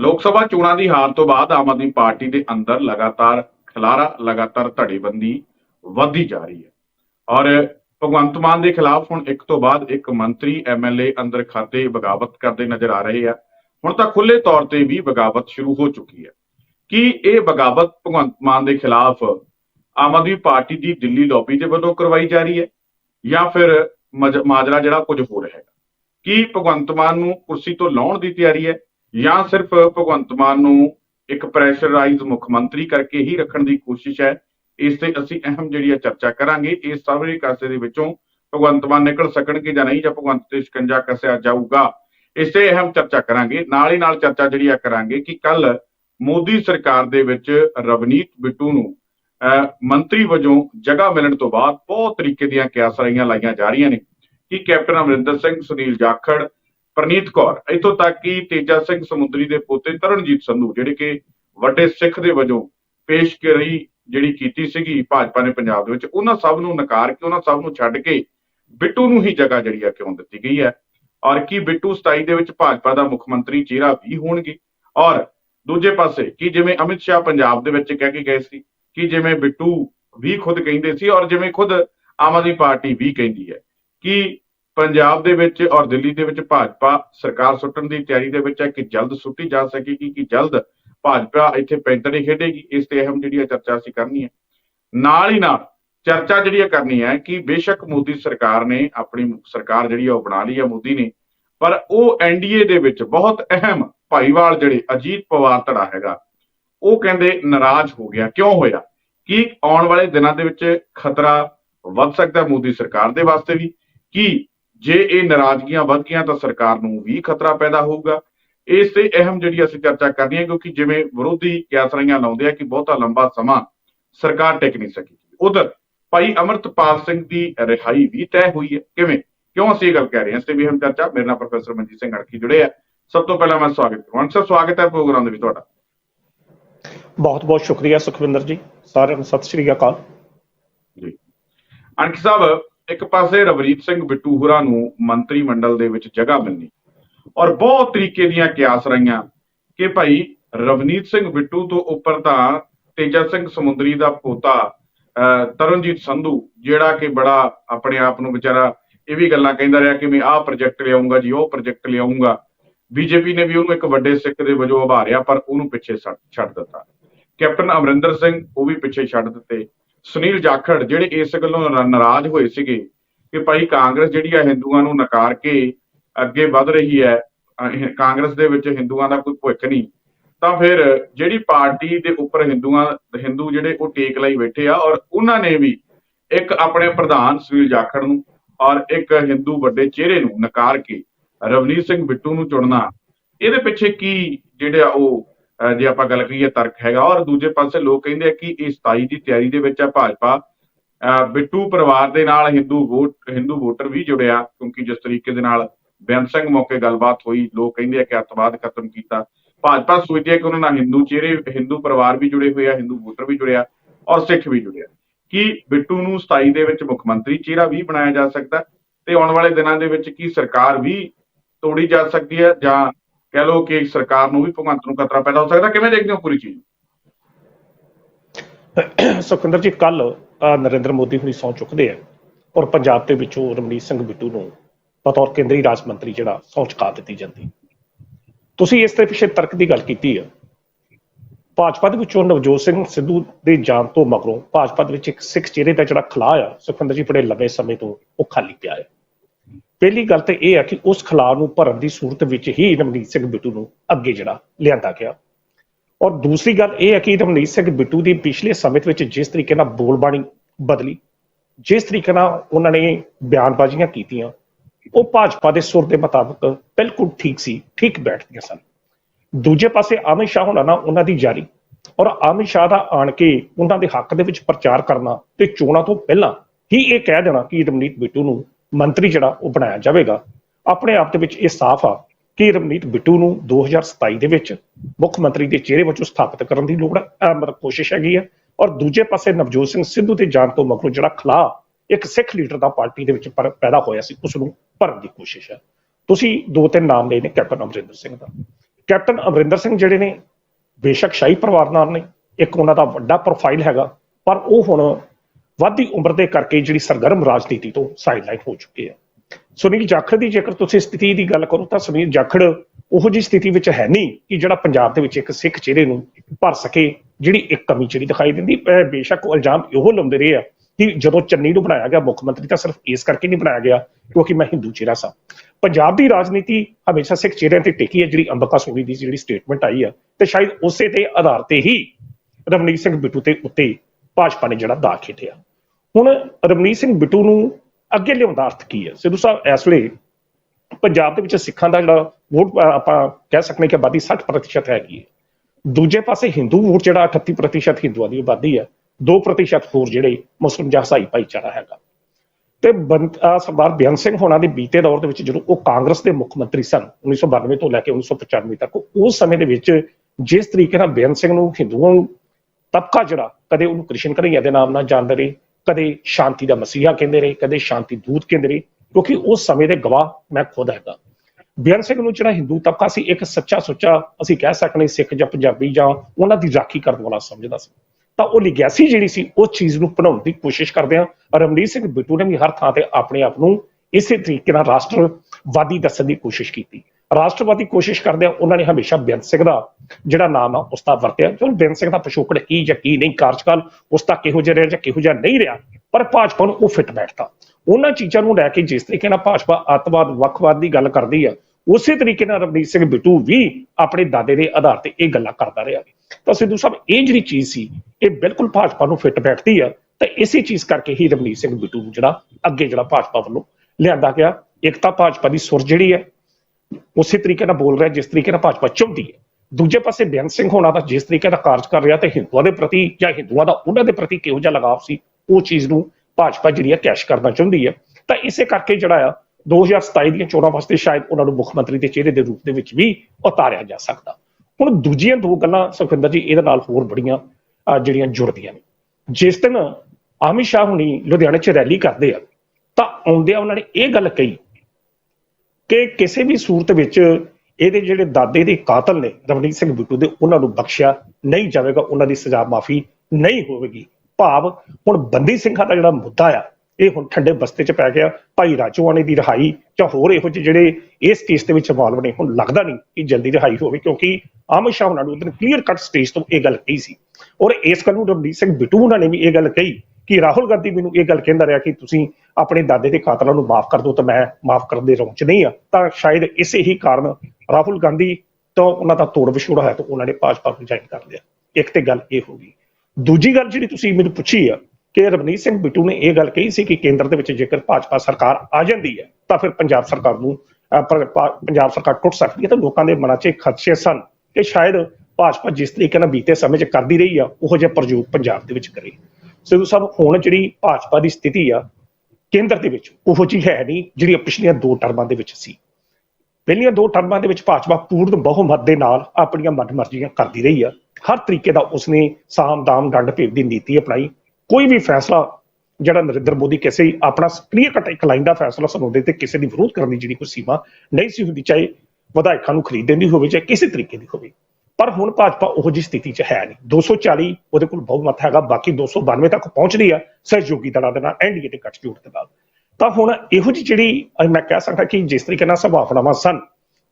ਲੋਕ ਸਭਾ ਚੋਣਾਂ ਦੀ ਹਾਰ ਤੋਂ ਬਾਅਦ ਆਮ ਆਦਮੀ ਪਾਰਟੀ ਦੇ ਅੰਦਰ ਲਗਾਤਾਰ ਖਿਲਾਰਾ, ਲਗਾਤਾਰ ਧੜੇਬੰਦੀ ਵਧਦੀ ਜਾ ਰਹੀ ਹੈ। ਔਰ ਭਗਵੰਤ ਮਾਨ ਦੇ ਖਿਲਾਫ ਹੁਣ ਇੱਕ ਤੋਂ ਬਾਅਦ ਇੱਕ ਮੰਤਰੀ ਐਮਐਲਏ ਅੰਦਰ ਖਾਤੇ ਬਗਾਵਤ ਕਰਦੇ ਨਜ਼ਰ ਆ ਰਹੇ ਆ। ਹੁਣ ਤਾਂ ਖੁੱਲੇ ਤੌਰ ਤੇ ਵੀ ਬਗਾਵਤ ਸ਼ੁਰੂ ਹੋ ਚੁੱਕੀ ਹੈ। ਕੀ ਇਹ ਬਗਾਵਤ ਭਗਵੰਤ ਮਾਨ ਦੇ ਖਿਲਾਫ ਆਮ ਆਦਮੀ ਪਾਰਟੀ ਦੀ ਦਿੱਲੀ ਲੌਬੀ ਦੇ ਵੱਲੋਂ ਕਰਵਾਈ ਜਾ ਰਹੀ ਹੈ ਜਾਂ ਫਿਰ ਮਜ- ਮਾਜਰਾ ਜਿਹੜਾ ਕੁਝ ਹੋ ਰਿਹਾ ਹੈ ਕੀ ਭਗਵੰਤ ਮਾਨ ਨੂੰ ਕੁਰਸੀ ਤੋਂ ਲਾਉਣ ਦੀ ਤਿਆਰੀ ਹੈ? ਜਾਂ ਸਿਰਫ ਭਗਵੰਤ ਮਾਨ ਨੂੰ ਇੱਕ ਪ੍ਰੈਸ਼ਰਾਈਜ਼ ਮੁੱਖ ਮੰਤਰੀ ਕਰਕੇ ਹੀ ਰੱਖਣ ਦੀ ਕੋਸ਼ਿਸ਼ ਹੈ ਇਸ ਤੇ ਅਸੀਂ ਅਹਿਮ ਜਿਹੜੀ ਹੈ ਚਰਚਾ ਕਰਾਂਗੇ। ਇਸ ਸਾਰੇ ਕਾਸੇ ਦੇ ਵਿੱਚੋਂ ਭਗਵੰਤ ਮਾਨ ਨਿਕਲ ਸਕਣਗੇ ਜਾਂ ਨਹੀਂ ਜਾਂ ਭਗਵੰਤ ਤੇ ਸ਼ਿਕੰਜਾ ਕੱਸਿਆ ਜਾਊਗਾ। ਇਸ ਤੇ ਅਹਿਮ ਚਰਚਾ ਕਰਾਂਗੇ। ਨਾਲ ਹੀ ਨਾਲ ਚਰਚਾ ਜਿਹੜੀ ਆ ਕਰਾਂਗੇ ਕਿ ਕੱਲ ਮੋਦੀ ਸਰਕਾਰ ਦੇ ਵਿੱਚ ਰਵਨੀਤ ਬਿੱਟੂ ਨੂੰ ਅਹ, ਮੰਤਰੀ ਵਜੋਂ ਜਗ੍ਹਾ ਮਿਲਣ ਤੋਂ ਬਾਅਦ ਬਹੁਤ ਤਰੀਕੇ ਦੀਆਂ ਕਿਆਸਰਾਈਆਂ ਲਾਈਆਂ ਜਾ ਰਹੀਆਂ ਨੇ। ਕਿ ਕੈਪਟਨ ਅਮਰਿੰਦਰ ਸਿੰਘ ਸੁਨੀਲ ਜਾਖੜ ਪ੍ਰਨੀਤ ਕੌਰ। ਇੱਥੋਂ ਤੱਕ ਕਿ ਤੇਜਾ ਸਿੰਘ ਸਮੁੰਦਰੀ ਦੇ ਪੋਤੇ ਤਰਨਜੀਤ ਸੰਧੂ, ਜਿਹੜੇ ਕਿ ਵੱਡੇ ਸਿੱਖ ਦੇ ਵਜੋਂ ਪੇਸ਼ਕਰੀ ਜਿਹੜੀ ਕੀਤੀ ਸੀਗੀ ਭਾਜਪਾ ਨੇ ਪੰਜਾਬ ਦੇ ਵਿੱਚ, ਉਹਨਾਂ ਸਭ ਨੂੰ ਨਕਾਰ ਕੇ, ਉਹਨਾਂ ਸਭ ਨੂੰ ਛੱਡ ਕੇ ਬਿੱਟੂ ਨੂੰ ਹੀ ਜਗ੍ਹਾ ਜਿਹੜੀ ਆ ਕਿਉਂ ਦਿੱਤੀ ਗਈ ਹੈ? ਔਰ ਕੀ ਬਿੱਟੂ 27 ਦੇ ਵਿੱਚ ਭਾਜਪਾ ਦਾ ਮੁੱਖ ਮੰਤਰੀ ਚਿਹਰਾ ਵੀ ਹੋਣਗੇ? ਔਰ ਦੂਜੇ ਪਾਸੇ, ਕੀ ਜਿਵੇਂ ਅਮਿਤ ਸ਼ਾਹ ਪੰਜਾਬ ਦੇ ਵਿੱਚ ਕਹਿ ਕੇ ਗਏ ਸੀ ਕਿ ਜਿਵੇਂ ਬਿੱਟੂ ਵੀ ਖੁਦ ਕਹਿੰਦੇ ਸੀ ਔਰ ਜਿਵੇਂ ਖੁਦ ਆਮ ਆਦਮੀ ਪਾਰਟੀ ਵੀ ਕਹਿੰਦੀ ਹੈ, ਕਿ ਪੰਜਾਬ ਦੇ ਵਿੱਚ ਔਰ ਦਿੱਲੀ ਦੇ ਵਿੱਚ ਭਾਜਪਾ ਸਰਕਾਰ ਸੁੱਟਣ ਦੀ ਤਿਆਰੀ ਦੇ ਵਿੱਚ ਹੈ ਕਿ ਜਲਦ ਸੁੱਟੀ ਜਾ ਸਕੇਗੀ ਕਿ ਜਲਦ ਭਾਜਪਾ ਇੱਥੇ ਪੈਂਤੜੇ ਖੇਡੇਗੀ, ਇਸ ਤੇ ਅਹਿਮ ਜਿਹੜੀ ਹੈ ਚਰਚਾ ਅਸੀਂ ਕਰਨੀ ਹੈ। ਨਾਲ ਹੀ ਨਾਲ ਚਰਚਾ ਜਿਹੜੀ ਹੈ ਕਰਨੀ ਹੈ ਕਿ ਬੇਸ਼ੱਕ ਮੋਦੀ ਸਰਕਾਰ ਨੇ ਆਪਣੀ ਸਰਕਾਰ ਜਿਹੜੀ ਹੈ ਉਹ ਬਣਾ ਲਈ ਹੈ ਮੋਦੀ ਨੇ, ਪਰ ਉਹ ਐਨਡੀਏ ਦੇ ਵਿੱਚ ਬਹੁਤ ਅਹਿਮ ਭਾਈਵਾਲ ਜਿਹੜੇ ਅਜੀਤ ਪਵਾਰ ਧੜਾ ਹੈਗਾ, ਉਹ ਕਹਿੰਦੇ ਨਾਰਾਜ਼ ਹੋ ਗਿਆ। ਕਿਉਂ ਹੋਇਆ? ਕਿ ਆਉਣ ਵਾਲੇ ਦਿਨਾਂ ਦੇ ਵਿੱਚ ਖਤਰਾ ਵੱਧ ਸਕਦਾ ਮੋਦੀ ਸਰਕਾਰ ਦੇ ਵਾਸਤੇ ਵੀ? ਕਿ ਜੇ ਇਹ ਨਾਰਾਜ਼ਗੀਆਂ ਵੱਧ ਗਈਆਂ ਤਾਂ ਸਰਕਾਰ ਨੂੰ ਵੀ ਖਤਰਾ ਪੈਦਾ ਹੋਊਗਾ। ਇਸ ਤੇ ਅਹਿਮ ਜਿਹੜੀ ਅਸੀਂ ਚਰਚਾ ਕਰਨੀ ਹੈ ਕਿਉਂਕਿ ਜਿਵੇਂ ਵਿਰੋਧੀ ਕਿਆਸਰਾਈਆਂ ਲਾਉਂਦੇ ਆ ਕਿ ਬਹੁਤਾ ਲੰਬਾ ਸਮਾਂ ਸਰਕਾਰ ਟਿਕ ਨਹੀਂ ਸਕੀ। ਉਧਰ ਭਾਈ ਅਮਰਤਪਾਲ ਸਿੰਘ ਦੀ ਰਿਹਾਈ ਵੀ ਤੈਅ ਹੋਈ ਹੈ। ਕਿਵੇਂ? ਕਿਉਂ ਅਸੀਂ ਇਹ ਗੱਲ ਕਹਿ ਰਹੇ ਹਾਂ? ਇਸ ਤੇ ਵੀ ਹਮ ਚਰਚਾ। ਮੇਰੇ ਨਾਲ ਪ੍ਰੋਫੈਸਰ ਮਨਜੀਤ ਸਿੰਘ ਅੜਕੀ ਜੁੜੇ ਆ। ਸਭ ਤੋਂ ਪਹਿਲਾਂ ਮੈਂ ਸਵਾਗਤ ਕਰਾਂ ਸਰ ਸਵਾਗਤ ਹੈ ਪ੍ਰੋਗਰਾਮ ਦੇ ਵਿੱਚ ਤੁਹਾਡਾ। ਬਹੁਤ ਬਹੁਤ ਸ਼ੁਕਰੀਆ ਸੁਖਵਿੰਦਰ ਜੀ। ਸਾਰਿਆਂ ਨੂੰ ਸਤਿ ਸ਼੍ਰੀ ਅਕਾਲ। ਜੀ। ਅਣਖ ਸਾਹਿਬ ਇੱਕ ਪਾਸੇ ਰਵਰੀਤ ਸਿੰਘ ਬਿੱਟੂ ਹੋਰਾਂ ਨੂੰ ਮੰਤਰੀ ਮੰਡਲ ਦੇ ਵਿੱਚ ਜਗ੍ਹਾ ਮਿਲਣੀ ਔਰ ਬਹੁਤ ਤਰੀਕੇ ਦੀਆਂ ਕਿਆਸ ਰਹੀਆਂ ਕਿ ਭਾਈ ਰਵਨੀਤ ਸਿੰਘ ਬਿੱਟੂ ਤੋਂ ਉੱਪਰ ਤਾਂ ਤੇਜਾ ਸਿੰਘ ਸਮੁੰਦਰੀ ਦਾ ਪੋਤਾ ਤਰਨਜੀਤ ਸੰਧੂ, ਜਿਹੜਾ ਕਿ ਬੜਾ ਆਪਣੇ ਆਪ ਨੂੰ ਵਿਚਾਰਾ ਇਹ ਵੀ ਗੱਲਾਂ ਕਹਿੰਦਾ ਰਿਹਾ ਕਿ ਮੈਂ ਆਹ ਪ੍ਰੋਜੈਕਟ ਲਿਆਉਂਗਾ ਜੀ, ਉਹ ਪ੍ਰੋਜੈਕਟ ਲਿਆਉਂਗਾ ਬੀਜੇਪੀ ਨੇ ਵੀ ਉਹਨੂੰ ਇੱਕ ਵੱਡੇ ਸਿੱਖ ਦੇ ਵਜੋਂ ਉਭਾਰਿਆ, ਪਰ ਉਹਨੂੰ ਪਿੱਛੇ ਛੱਡ ਦਿੱਤਾ। ਕੈਪਟਨ ਅਮਰਿੰਦਰ ਸਿੰਘ ਉਹ ਵੀ ਪਿੱਛੇ ਛੱਡ ਦਿੱਤੇ। ਸੁਨੀਲ ਜਾਖੜ ਜਿਹੜੇ ਇਸ ਗੱਲੋਂ ਨਾਰਾਜ਼ ਹੋਏ ਸੀਗੇ ਕਿ ਭਾਈ ਕਾਂਗਰਸ ਜਿਹੜੀ ਆ ਹਿੰਦੂਆਂ ਨੂੰ ਨਕਾਰ ਕੇ ਅੱਗੇ ਵੱਧ ਰਹੀ ਹੈ ਕਾਂਗਰਸ ਦੇ ਵਿੱਚ ਹਿੰਦੂਆਂ ਦਾ ਕੋਈ ਭੁੱਖ ਨਹੀਂ, ਤਾਂ ਫਿਰ ਜਿਹੜੀ ਪਾਰਟੀ ਦੇ ਉੱਪਰ ਹਿੰਦੂਆਂ, ਹਿੰਦੂ ਜਿਹੜੇ ਉਹ ਟੇਕ ਲਈ ਬੈਠੇ ਆ ਔਰ ਉਹਨਾਂ ਨੇ ਵੀ ਇੱਕ ਆਪਣੇ ਪ੍ਰਧਾਨ ਸੁਨੀਲ ਜਾਖੜ ਨੂੰ ਔਰ ਇੱਕ ਹਿੰਦੂ ਵੱਡੇ ਚਿਹਰੇ ਨੂੰ ਨਕਾਰ ਕੇ ਰਵਨੀਤ ਸਿੰਘ ਬਿੱਟੂ ਨੂੰ ਚੁਣਨਾ, ਇਹਦੇ ਪਿੱਛੇ ਕੀ ਜਿਹੜੇ ਆ ਉਹ ਜੇ ਆਪਾਂ ਗੱਲ ਕਰੀਏ ਤਰਕ ਹੈਗਾ, ਔਰ ਦੂਜੇ ਪਾਸੇ ਲੋਕ ਕਹਿੰਦੇ ਆ ਕਿ ਇਹ 27 ਦੀ ਤਿਆਰੀ ਦੇ ਵਿੱਚ ਆ ਭਾਜਪਾ, ਅਹ ਬਿੱਟੂ ਪਰਿਵਾਰ ਦੇ ਨਾਲ ਹਿੰਦੂ ਵੋਟ, ਹਿੰਦੂ ਵੋਟਰ ਵੀ ਜੁੜਿਆ ਕਿਉਂਕਿ ਜਿਸ ਤਰੀਕੇ ਦੇ ਨਾਲ ਬੇਅੰਤ ਸਿੰਘ ਮੌਕੇ ਗੱਲਬਾਤ ਹੋਈ, ਲੋਕ ਕਹਿੰਦੇ ਆ ਕਿ ਅੱਤਵਾਦ ਖਤਮ ਕੀਤਾ। ਭਾਜਪਾ ਸੋਚਦੀ ਹੈ ਕਿ ਉਹਨਾਂ ਨਾਲ ਹਿੰਦੂ ਚਿਹਰੇ, ਹਿੰਦੂ ਪਰਿਵਾਰ ਵੀ ਜੁੜੇ ਹੋਏ ਆ, ਹਿੰਦੂ ਵੋਟਰ ਵੀ ਜੁੜਿਆ ਔਰ ਸਿੱਖ ਵੀ ਜੁੜਿਆ ਕਿ ਬਿੱਟੂ ਨੂੰ 27 ਦੇ ਵਿੱਚ ਮੁੱਖ ਮੰਤਰੀ ਚਿਹਰਾ ਵੀ ਬਣਾਇਆ ਜਾ ਸਕਦਾ? ਤੇ ਆਉਣ ਵਾਲੇ ਦਿਨਾਂ ਦੇ ਵਿੱਚ ਕੀ ਸਰਕਾਰ ਵੀ ਤੋੜੀ ਜਾ ਸਕਦੀ ਹੈ ਜਾਂ ਕਹਿ ਲਓ ਕਿ ਸਰਕਾਰ ਨੂੰ ਵੀ ਭਗਵੰਤ ਨੂੰ ਖਤਰਾ ਪੈਦਾ ਹੋ ਸਕਦਾ, ਕਿਵੇਂ ਦੇਖਦੇ ਹੋ ਪੂਰੀ ਚੀਜ਼? ਸੁਖਵਿੰਦਰ ਜੀ ਕੱਲ ਨਰਿੰਦਰ ਮੋਦੀ ਹੁਣੀ ਸਹੁੰ ਚੁੱਕਦੇ ਆ ਔਰ ਪੰਜਾਬ ਦੇ ਵਿੱਚੋਂ ਰਮਨੀਤ ਸਿੰਘ ਬਿੱਟੂ ਨੂੰ ਬਤੌਰ ਕੇਂਦਰੀ ਰਾਜ ਮੰਤਰੀ ਜਿਹੜਾ, ਸਹੁੰ ਚੁਕਾ ਦਿੱਤੀ ਜਾਂਦੀ। ਤੁਸੀਂ ਇਸ ਦੇ ਪਿੱਛੇ ਤਰਕ ਦੀ ਗੱਲ ਕੀਤੀ ਆ। ਭਾਜਪਾ ਦੇ ਵਿੱਚੋਂ ਨਵਜੋਤ ਸਿੰਘ ਸਿੱਧੂ ਦੇ ਜਾਣ ਤੋਂ ਮਗਰੋਂ ਭਾਜਪਾ ਦੇ ਵਿੱਚ ਇੱਕ ਸਿੱਖ ਚਿਹਰੇ ਦਾ ਜਿਹੜਾ ਖਲਾਅ ਆ, ਸੁਖਵਿੰਦਰ ਜੀ ਬੜੇ ਲੰਬੇ ਸਮੇਂ ਤੋਂ ਉਹ ਖਾਲੀ ਪਿਆ ਹੈ ਪਹਿਲੀ ਗੱਲ ਤਾਂ ਇਹ ਆ ਕਿ ਉਸ ਖਲਾਅ ਨੂੰ ਭਰਨ ਦੀ ਸੂਰਤ ਵਿੱਚ ਹੀ ਰਮਨੀਤ ਸਿੰਘ ਬਿੱਟੂ ਨੂੰ ਅੱਗੇ ਜਿਹੜਾ ਲਿਆਂਦਾ ਗਿਆ। ਔਰ ਦੂਸਰੀ ਗੱਲ ਇਹ ਹੈ ਕਿ ਰਮਨੀਤ ਸਿੰਘ ਬਿੱਟੂ ਦੀ ਪਿਛਲੇ ਸਮੇਂ ਦੇ ਵਿੱਚ ਜਿਸ ਤਰੀਕੇ ਨਾਲ ਬੋਲਬਾਣੀ ਬਦਲੀ, ਜਿਸ ਤਰੀਕੇ ਨਾਲ ਉਹਨਾਂ ਨੇ ਬਿਆਨਬਾਜ਼ੀਆਂ ਕੀਤੀਆਂ, ਉਹ ਭਾਜਪਾ ਦੇ ਸੁਰ ਦੇ ਮੁਤਾਬਕ ਬਿਲਕੁਲ ਠੀਕ ਸੀ, ਠੀਕ ਬੈਠਦੀਆਂ ਸਨ। ਦੂਜੇ ਪਾਸੇ ਅਮਿਤ ਸ਼ਾਹ ਹੋਣਾ ਨਾ ਉਹਨਾਂ ਦੀ ਜਾਰੀ ਔਰ ਅਮਿਤ ਸ਼ਾਹ ਦਾ ਆਣ ਕੇ ਉਹਨਾਂ ਦੇ ਹੱਕ ਦੇ ਵਿੱਚ ਪ੍ਰਚਾਰ ਕਰਨਾ ਤੇ ਚੋਣਾਂ ਤੋਂ ਪਹਿਲਾਂ ਹੀ ਇਹ ਕਹਿ ਦੇਣਾ ਕਿ ਰਮਨੀਤ ਬਿੱਟੂ ਨੂੰ ਮੰਤਰੀ ਜਿਹੜਾ ਉਹ ਬਣਾਇਆ ਜਾਵੇਗਾ, ਆਪਣੇ ਆਪ ਦੇ ਵਿੱਚ ਇਹ ਸਾਫ਼ ਆ ਕਿ ਰਮਨੀਤ ਬਿੱਟੂ ਨੂੰ 2027 ਦੇ ਵਿੱਚ ਮੁੱਖ ਮੰਤਰੀ ਦੇ ਚਿਹਰੇ ਵਜੋਂ ਸਥਾਪਿਤ ਕਰਨ ਦੀ ਲੋੜ ਹੈ ਅਹ ਮਤਲਬ ਕੋਸ਼ਿਸ਼ ਹੈਗੀ ਹੈ ਔਰ ਦੂਜੇ ਪਾਸੇ ਨਵਜੋਤ ਸਿੰਘ ਸਿੱਧੂ ਤੇ ਜਾਣ ਤੋਂ ਮਗਰੋਂ ਜਿਹੜਾ ਖਲਾ ਇੱਕ ਸਿੱਖ ਲੀਡਰ ਦਾ ਪਾਰਟੀ ਦੇ ਵਿੱਚ ਪੈਦਾ ਹੋਇਆ ਸੀ, ਉਸ ਨੂੰ ਭਰਨ ਦੀ ਕੋਸ਼ਿਸ਼ ਹੈ ਤੁਸੀਂ ਦੋ ਤਿੰਨ ਨਾਮ ਲਏ ਨੇ ਕੈਪਟਨ ਅਮਰਿੰਦਰ ਸਿੰਘ ਦਾ। ਕੈਪਟਨ ਅਮਰਿੰਦਰ ਸਿੰਘ ਜਿਹੜੇ ਨੇ, ਬੇਸ਼ੱਕ ਸ਼ਾਹੀ ਪਰਿਵਾਰ ਨਾਲ ਨੇ, ਇੱਕ ਉਹਨਾਂ ਦਾ ਵੱਡਾ ਪ੍ਰੋਫਾਈਲ ਹੈਗਾ, ਪਰ ਉਹ ਹੁਣ ਵੱਧਦੀ ਉਮਰ ਦੇ ਕਰਕੇ ਜਿਹੜੀ ਸਰਗਰਮ ਰਾਜਨੀਤੀ ਤੋਂ ਸਾਈਡਲਾਈਨ ਹੋ ਚੁੱਕੇ ਆ। ਸੁਨੀਲ ਜਾਖੜ ਦੀ ਜੇਕਰ ਤੁਸੀਂ ਸਥਿਤੀ ਦੀ ਗੱਲ ਕਰੋ ਤਾਂ ਸੁਨੀਲ ਜਾਖੜ ਉਹੋ ਜੀ ਸਥਿਤੀ ਵਿੱਚ ਹੈ ਨਹੀਂ ਕਿ ਜਿਹੜਾ ਪੰਜਾਬ ਦੇ ਵਿੱਚ ਇੱਕ ਸਿੱਖ ਚਿਹਰੇ ਨੂੰ ਭਰ ਸਕੇ, ਜਿਹੜੀ ਇੱਕ ਕਮੀ ਜਿਹੜੀ ਦਿਖਾਈ ਦਿੰਦੀ। ਬੇਸ਼ੱਕ ਇਲਜ਼ਾਮ ਇਹੋ ਲਾਉਂਦੇ ਰਹੇ ਆ ਕਿ ਜਦੋਂ ਚੰਨੀ ਨੂੰ ਬਣਾਇਆ ਗਿਆ, ਮੁੱਖ ਮੰਤਰੀ ਤਾਂ ਸਿਰਫ ਇਸ ਕਰਕੇ ਨਹੀਂ ਬਣਾਇਆ ਗਿਆ ਕਿਉਂਕਿ ਮੈਂ ਹਿੰਦੂ ਚਿਹਰਾ ਸਾਂ। ਪੰਜਾਬ ਦੀ ਰਾਜਨੀਤੀ ਹਮੇਸ਼ਾ ਸਿੱਖ ਚਿਹਰਿਆਂ ਤੇ ਟਿਕੀ ਹੈ, ਜਿਹੜੀ ਅੰਬਕਾ ਸੋਨੀ ਦੀ ਜਿਹੜੀ ਸਟੇਟਮੈਂਟ ਆਈ ਆ ਤੇ ਸ਼ਾਇਦ ਉਸੇ ਤੇ ਆਧਾਰ ਤੇ ਹੀ ਰਵਨੀਤ ਸਿੰਘ ਬਿੱਟੂ ਤੇ ਉੱਤੇ ਭਾਜਪਾ ਨੇ ਜਿਹੜਾ ਦਾ ਖੇਡਿਆ। ਹੁਣ ਰਵਨੀਤ ਸਿੰਘ ਬਿੱਟੂ ਨੂੰ ਅੱਗੇ ਲਿਆਉਣ ਦਾ ਅਰਥ ਕੀ ਹੈ? ਸਿੱਧੂ ਸਾਹਿਬ, ਇਸ ਵੇਲੇ ਪੰਜਾਬ ਦੇ ਵਿੱਚ ਸਿੱਖਾਂ ਦਾ ਜਿਹੜਾ ਵੋਟ ਆਪਾਂ ਕਹਿ ਸਕਦੇ ਕਿ ਆਬਾਦੀ 60% ਹੈਗੀ ਹੈ। ਦੂਜੇ ਪਾਸੇ ਹਿੰਦੂ ਵੋਟ ਜਿਹੜਾ 38% ਹਿੰਦੂਆਂ ਦੀ ਆਬਾਦੀ ਹੈ 2% ਹੋਰ ਜਿਹੜੇ ਮੁਸਲਿਮ ਜਾਂ ਈਸਾਈ ਭਾਈਚਾਰਾ ਹੈਗਾ। ਤੇ ਬੰਦ- ਸਰਦਾਰ ਬੇਅੰਤ ਸਿੰਘ ਹੋਣਾ ਦੇ ਬੀਤੇ ਦੌਰ ਦੇ ਵਿੱਚ ਜਦੋਂ ਉਹ ਕਾਂਗਰਸ ਦੇ ਮੁੱਖ ਮੰਤਰੀ ਸਨ 1992 ਤੋਂ ਲੈ ਕੇ 1995 ਤੱਕ ਉਸ ਸਮੇਂ ਦੇ ਵਿੱਚ ਜਿਸ ਤਰੀਕੇ ਨਾਲ ਬੇਅੰਤ ਸਿੰਘ ਨੂੰ ਹਿੰਦੂਆਂ ਤਬਕਾ ਜਿਹੜਾ ਕਦੇ ਉਹਨੂੰ ਕ੍ਰਿਸ਼ਨ ਕਨਈਆ ਦੇ ਨਾਮ ਨਾਲ ਜਾਣਦੇ ਰਹੇ ਕਦੇ ਸ਼ਾਂਤੀ ਦਾ ਮਸੀਹਾ ਕਹਿੰਦੇ ਰਹੇ, ਕਦੇ ਸ਼ਾਂਤੀ ਦੂਤ ਕਹਿੰਦੇ ਰਹੇ, ਕਿਉਂਕਿ ਉਸ ਸਮੇਂ ਦੇ ਗਵਾਹ ਮੈਂ ਖੁਦ ਹੈਗਾ। ਬੇਅੰਤ ਸਿੰਘ ਨੂੰ ਜਿਹੜਾ ਹਿੰਦੂ ਤਬਕਾ ਸੀ, ਇੱਕ ਸੱਚਾ ਸੁੱਚਾ ਅਸੀਂ ਕਹਿ ਸਕਦੇ ਸਿੱਖ ਜਾਂ ਪੰਜਾਬੀ ਜਾਂ ਉਹਨਾਂ ਦੀ ਰਾਖੀ ਕਰਨ ਵਾਲਾ ਸਮਝਦਾ ਸੀ। ਤਾਂ ਉਹ ਲਿਗੈਸੀ ਜਿਹੜੀ ਸੀ ਉਸ ਚੀਜ਼ ਨੂੰ ਬਣਾਉਣ ਦੀ ਕੋਸ਼ਿਸ਼ ਕਰਦੇ ਆ ਰਮਨੀਤ ਸਿੰਘ ਬਿੱਟੂ ਨੇ ਵੀ ਹਰ ਥਾਂ ਤੇ ਆਪਣੇ ਆਪ ਨੂੰ ਇਸੇ ਤਰੀਕੇ ਨਾਲ ਰਾਸ਼ਟਰਵਾਦੀ ਦੱਸਣ ਦੀ ਕੋਸ਼ਿਸ਼ ਕੀਤੀ। ਰਾਸ਼ਟਰਵਾਦੀ ਕੋਸ਼ਿਸ਼ ਕਰਦੇ ਆ, ਉਹਨਾਂ ਨੇ ਹਮੇਸ਼ਾ ਬੇਅੰਤ ਸਿੰਘ ਦਾ ਜਿਹੜਾ ਨਾਮ ਆ, ਉਸ ਦਾ ਵਰਤਿਆ। ਚਲੋ ਬੇਅੰਤ ਸਿੰਘ ਦਾ ਪਿਛੋਕੜ ਕੀ ਜਾਂ ਕੀ ਨਹੀਂ, ਕਾਰਜਕਾਲ ਉਸ ਦਾ ਕਿਹੋ ਜਿਹਾ ਰਿਹਾ ਜਾਂ ਕਿਹੋ ਜਿਹਾ ਨਹੀਂ ਰਿਹਾ, ਪਰ ਭਾਜਪਾ ਨੂੰ ਉਹ ਫਿੱਟ ਬੈਠਦਾ ਉਹਨਾਂ ਚੀਜ਼ਾਂ ਨੂੰ ਲੈ ਕੇ ਜਿਸ ਤਰੀਕੇ ਨਾਲ ਭਾਜਪਾ ਅੱਤਵਾਦ, ਵੱਖਵਾਦ ਦੀ ਗੱਲ ਕਰਦੀ ਆ, ਉਸੇ ਤਰੀਕੇ ਨਾਲ ਰਵਨੀਤ ਸਿੰਘ ਬਿੱਟੂ ਵੀ ਆਪਣੇ ਦਾਦੇ ਦੇ ਆਧਾਰ ਤੇ ਇਹ ਗੱਲਾਂ ਕਰਦਾ ਰਿਹਾ। ਤਾਂ ਸਿੱਧੂ ਸਾਹਿਬ, ਇਹ ਜਿਹੜੀ ਚੀਜ਼ ਸੀ, ਇਹ ਬਿਲਕੁਲ ਭਾਜਪਾ ਨੂੰ ਫਿੱਟ ਬੈਠਦੀ ਆ, ਤਾਂ ਇਸੇ ਚੀਜ਼ ਕਰਕੇ ਹੀ ਰਵਨੀਤ ਸਿੰਘ ਬਿੱਟੂ ਨੂੰ ਜਿਹੜਾ ਅੱਗੇ ਜਿਹੜਾ ਭਾਜਪਾ ਵੱਲੋਂ ਲਿਆਂਦਾ ਗਿਆ। ਇੱਕ ਤਾਂ ਭਾਜਪਾ ਦੀ ਸੁਰ ਜਿਹੜੀ ਹੈ ਉਸੇ ਤਰੀਕੇ ਨਾਲ ਬੋਲ ਰਿਹਾ, ਜਿਸ ਤਰੀਕੇ ਨਾਲ ਭਾਜਪਾ ਚਾਹੁੰਦੀ ਹੈ। ਦੂਜੇ ਪਾਸੇ ਬੇਅੰਤ ਸਿੰਘ ਹੋਣਾ ਦਾ ਜਿਸ ਤਰੀਕੇ ਦਾ ਕਾਰਜ ਕਰ ਰਿਹਾ ਤੇ ਹਿੰਦੂਆਂ ਦੇ ਪ੍ਰਤੀ ਜਾਂ ਹਿੰਦੂਆਂ ਦਾ ਉਹਨਾਂ ਦੇ ਪ੍ਰਤੀ ਕਿਹੋ ਜਿਹਾ ਲਗਾਵ ਸੀ, ਉਹ ਚੀਜ਼ ਨੂੰ ਭਾਜਪਾ ਜਿਹੜੀ ਹੈ ਕੈਸ਼ ਕਰਨਾ ਚਾਹੁੰਦੀ ਹੈ। ਤਾਂ ਇਸੇ ਕਰਕੇ ਜਿਹੜਾ ਆ 2027 ਦੀਆਂ ਚੋਣਾਂ ਵਾਸਤੇ ਸ਼ਾਇਦ ਉਹਨਾਂ ਨੂੰ ਮੁੱਖ ਮੰਤਰੀ ਦੇ ਚਿਹਰੇ ਦੇ ਰੂਪ ਦੇ ਵਿੱਚ ਵੀ ਉਤਾਰਿਆ ਜਾ ਸਕਦਾ। ਹੁਣ ਦੂਜੀਆਂ ਦੋ ਗੱਲਾਂ ਸੁਖਵਿੰਦਰ ਜੀ, ਇਹਦੇ ਨਾਲ ਹੋਰ ਬੜੀਆਂ ਜਿਹੜੀਆਂ ਜੁੜਦੀਆਂ ਨੇ। ਜਿਸ ਦਿਨ ਅਮਿਤ ਸ਼ਾਹ ਹੁਣੀ ਲੁਧਿਆਣੇ 'ਚ ਰੈਲੀ ਕਰਦੇ ਆ, ਤਾਂ ਆਉਂਦਿਆਂ ਉਹਨਾਂ ਨੇ ਇਹ ਗੱਲ ਕਹੀ ਕਿ ਕਿਸੇ ਵੀ ਸੂਰਤ ਵਿੱਚ ਇਹਦੇ ਜਿਹੜੇ ਦਾਦੇ ਦੇ ਕਾਤਲ ਨੇ ਰਵਨੀਤ ਸਿੰਘ ਬਿੱਟੂ ਦੇ, ਉਹਨਾਂ ਨੂੰ ਬਖਸ਼ਿਆ ਨਹੀਂ ਜਾਵੇਗਾ, ਉਹਨਾਂ ਦੀ ਸਜ਼ਾ ਮਾਫੀ ਨਹੀਂ ਹੋਵੇਗੀ। ਭਾਵ ਹੁਣ ਬੰਦੀ ਸਿੰਘਾਂ ਦਾ ਜਿਹੜਾ ਮੁੱਦਾ ਆ, ਇਹ ਹੁਣ ਠੰਡੇ ਬਸਤੇ 'ਚ ਪੈ ਗਿਆ। ਭਾਈ ਰਾਜੋਆਣੇ ਦੀ ਰਿਹਾਈ ਜਾਂ ਹੋਰ ਇਹੋ ਜਿਹੇ ਜਿਹੜੇ ਇਸ ਕੇਸ ਦੇ ਵਿੱਚ ਇਨਵੋਲਵ ਨੇ, ਹੁਣ ਲੱਗਦਾ ਨਹੀਂ ਕਿ ਜਲਦੀ ਰਿਹਾਈ ਹੋਵੇ, ਕਿਉਂਕਿ ਅਮਿਤ ਸ਼ਾਹ ਉਹਨਾਂ ਨੂੰ ਉਹਦੇ ਕਲੀਅਰ ਕੱਟ ਸਟੇਜ ਤੋਂ ਇਹ ਗੱਲ ਕਹੀ ਸੀ। ਔਰ ਇਸ ਗੱਲ ਨੂੰ ਰਵਨੀਤ ਸਿੰਘ ਬਿੱਟੂ ਉਹਨਾਂ ਨੇ ਵੀ ਇਹ ਗੱਲ ਕਹੀ ਕਿ ਰਾਹੁਲ ਗਾਂਧੀ ਮੈਨੂੰ ਇਹ ਗੱਲ ਕਹਿੰਦਾ ਰਿਹਾ ਕਿ ਤੁਸੀਂ ਆਪਣੇ ਦਾਦੇ ਦੇ ਕਾਤਲਾਂ ਨੂੰ ਮਾਫ ਕਰ ਦਿਓ ਤਾਂ ਮੈਂ ਮਾਫ ਕਰਨ ਦੇ ਰੌਂਚ ਚ ਨਹੀਂ ਆ ਤਾਂ ਸ਼ਾਇਦ ਇਸੇ ਹੀ ਕਾਰਨ ਰਾਹੁਲ ਗਾਂਧੀ ਤੋਂ ਉਹਨਾਂ ਦਾ ਤੋੜ ਵਿਛੋੜਾ ਹੈ ਤਾਂ ਉਹਨਾਂ ਨੇ ਭਾਜਪਾ ਨੂੰ ਜੁਆਇਨ ਕਰ ਲਿਆ। ਇੱਕ ਤੇ ਗੱਲ ਇਹ ਹੋ ਗਈ। ਦੂਜੀ ਗੱਲ ਜਿਹੜੀ ਤੁਸੀਂ ਮੈਨੂੰ ਪੁੱਛੀ ਆ ਕਿ ਰਵਨੀਤ ਸਿੰਘ ਬਿੱਟੂ ਨੇ ਇਹ ਗੱਲ ਕਹੀ ਸੀ ਕਿ ਕੇਂਦਰ ਦੇ ਵਿੱਚ ਜੇਕਰ ਭਾਜਪਾ ਸਰਕਾਰ ਆ ਜਾਂਦੀ ਹੈ ਤਾਂ ਫਿਰ ਪੰਜਾਬ ਸਰਕਾਰ ਨੂੰ ਪੰਜਾਬ ਸਰਕਾਰ ਟੁੱਟ ਸਕਦੀ ਹੈ ਤਾਂ ਲੋਕਾਂ ਦੇ ਮਨਾਂ 'ਚ ਖਦਸ਼ੇ ਸਨ ਕਿ ਸ਼ਾਇਦ ਭਾਜਪਾ ਜਿਸ ਤਰੀਕੇ ਨਾਲ ਬੀਤੇ ਸਮੇਂ 'ਚ ਕਰਦੀ ਰਹੀ ਆ, ਉਹ ਜਿਹਾ ਪ੍ਰਯੋਗ ਪੰਜਾਬ ਦੇ ਵਿੱਚ ਕਰੇ। ਸਿੱਧੂ ਸਾਹਿਬ, ਹੁਣ ਜਿਹੜੀ ਭਾਜਪਾ ਦੀ ਸਥਿਤੀ ਆ, ਕੇਂਦਰ ਦੇ ਵਿੱਚ ਉਹੋ ਜਿਹੀ ਹੈ ਨਹੀਂ ਜਿਹੜੀ ਪਿਛਲੀਆਂ ਦੋ ਟਰਮਾਂ ਦੇ ਵਿੱਚ ਸੀ। ਪਹਿਲੀਆਂ ਦੋ ਟਰਮਾਂ ਦੇ ਵਿੱਚ ਭਾਜਪਾ ਪੂਰਨ ਬਹੁਮਤ ਦੇ ਨਾਲ ਆਪਣੀਆਂ ਮਨਮਰਜ਼ੀਆਂ ਕਰਦੀ ਰਹੀ ਆ। ਹਰ ਤਰੀਕੇ ਦਾ ਉਸਨੇ ਸਾਮ ਦਾਮ ਡੰਡ ਭੇਦ ਦੀ ਨੀਤੀ ਅਪਣਾਈ। ਕੋਈ ਵੀ ਫੈਸਲਾ ਜਿਹੜਾ ਨਰਿੰਦਰ ਮੋਦੀ ਕਿਸੇ ਆਪਣਾ ਕਲੀਅਰ ਕੱਟ ਇੱਕ ਲਾਈਨ ਦਾ ਫੈਸਲਾ ਸੁਣਾਉਂਦੇ ਤੇ ਕਿਸੇ ਦੀ ਵਿਰੋਧ ਕਰਨ ਦੀ ਜਿਹੜੀ ਕੋਈ ਸੀਮਾ ਨਹੀਂ ਸੀ ਹੁੰਦੀ, ਚਾਹੇ ਵਿਧਾਇਕਾਂ ਨੂੰ ਖਰੀਦਣ ਦੀ ਹੋਵੇ, ਚਾਹੇ ਕਿਸੇ ਤਰੀਕੇ ਦੀ ਹੋਵੇ। ਪਰ ਹੁਣ ਭਾਜਪਾ ਉਹੋ ਜਿਹੀ ਸਥਿਤੀ 'ਚ ਹੈ ਨਹੀਂ। 240 ਉਹਦੇ ਕੋਲ ਬਹੁਮਤ ਹੈਗਾ, ਬਾਕੀ 292 ਤੱਕ ਪਹੁੰਚਦੀ ਆ ਸਹਿਯੋਗੀ ਦਲਾਂ ਦੇ ਨਾਲ ਐਨਡੀਏ ਤੇ ਗੱਠਜੋੜ ਦੇ ਨਾਲ। ਤਾਂ ਹੁਣ ਇਹੋ ਜਿਹੀ ਜਿਹੜੀ ਮੈਂ ਕਹਿ ਸਕਦਾ ਕਿ ਜਿਸ ਤਰੀਕੇ ਨਾਲ ਸੰਭਾਵਨਾਵਾਂ ਸਨ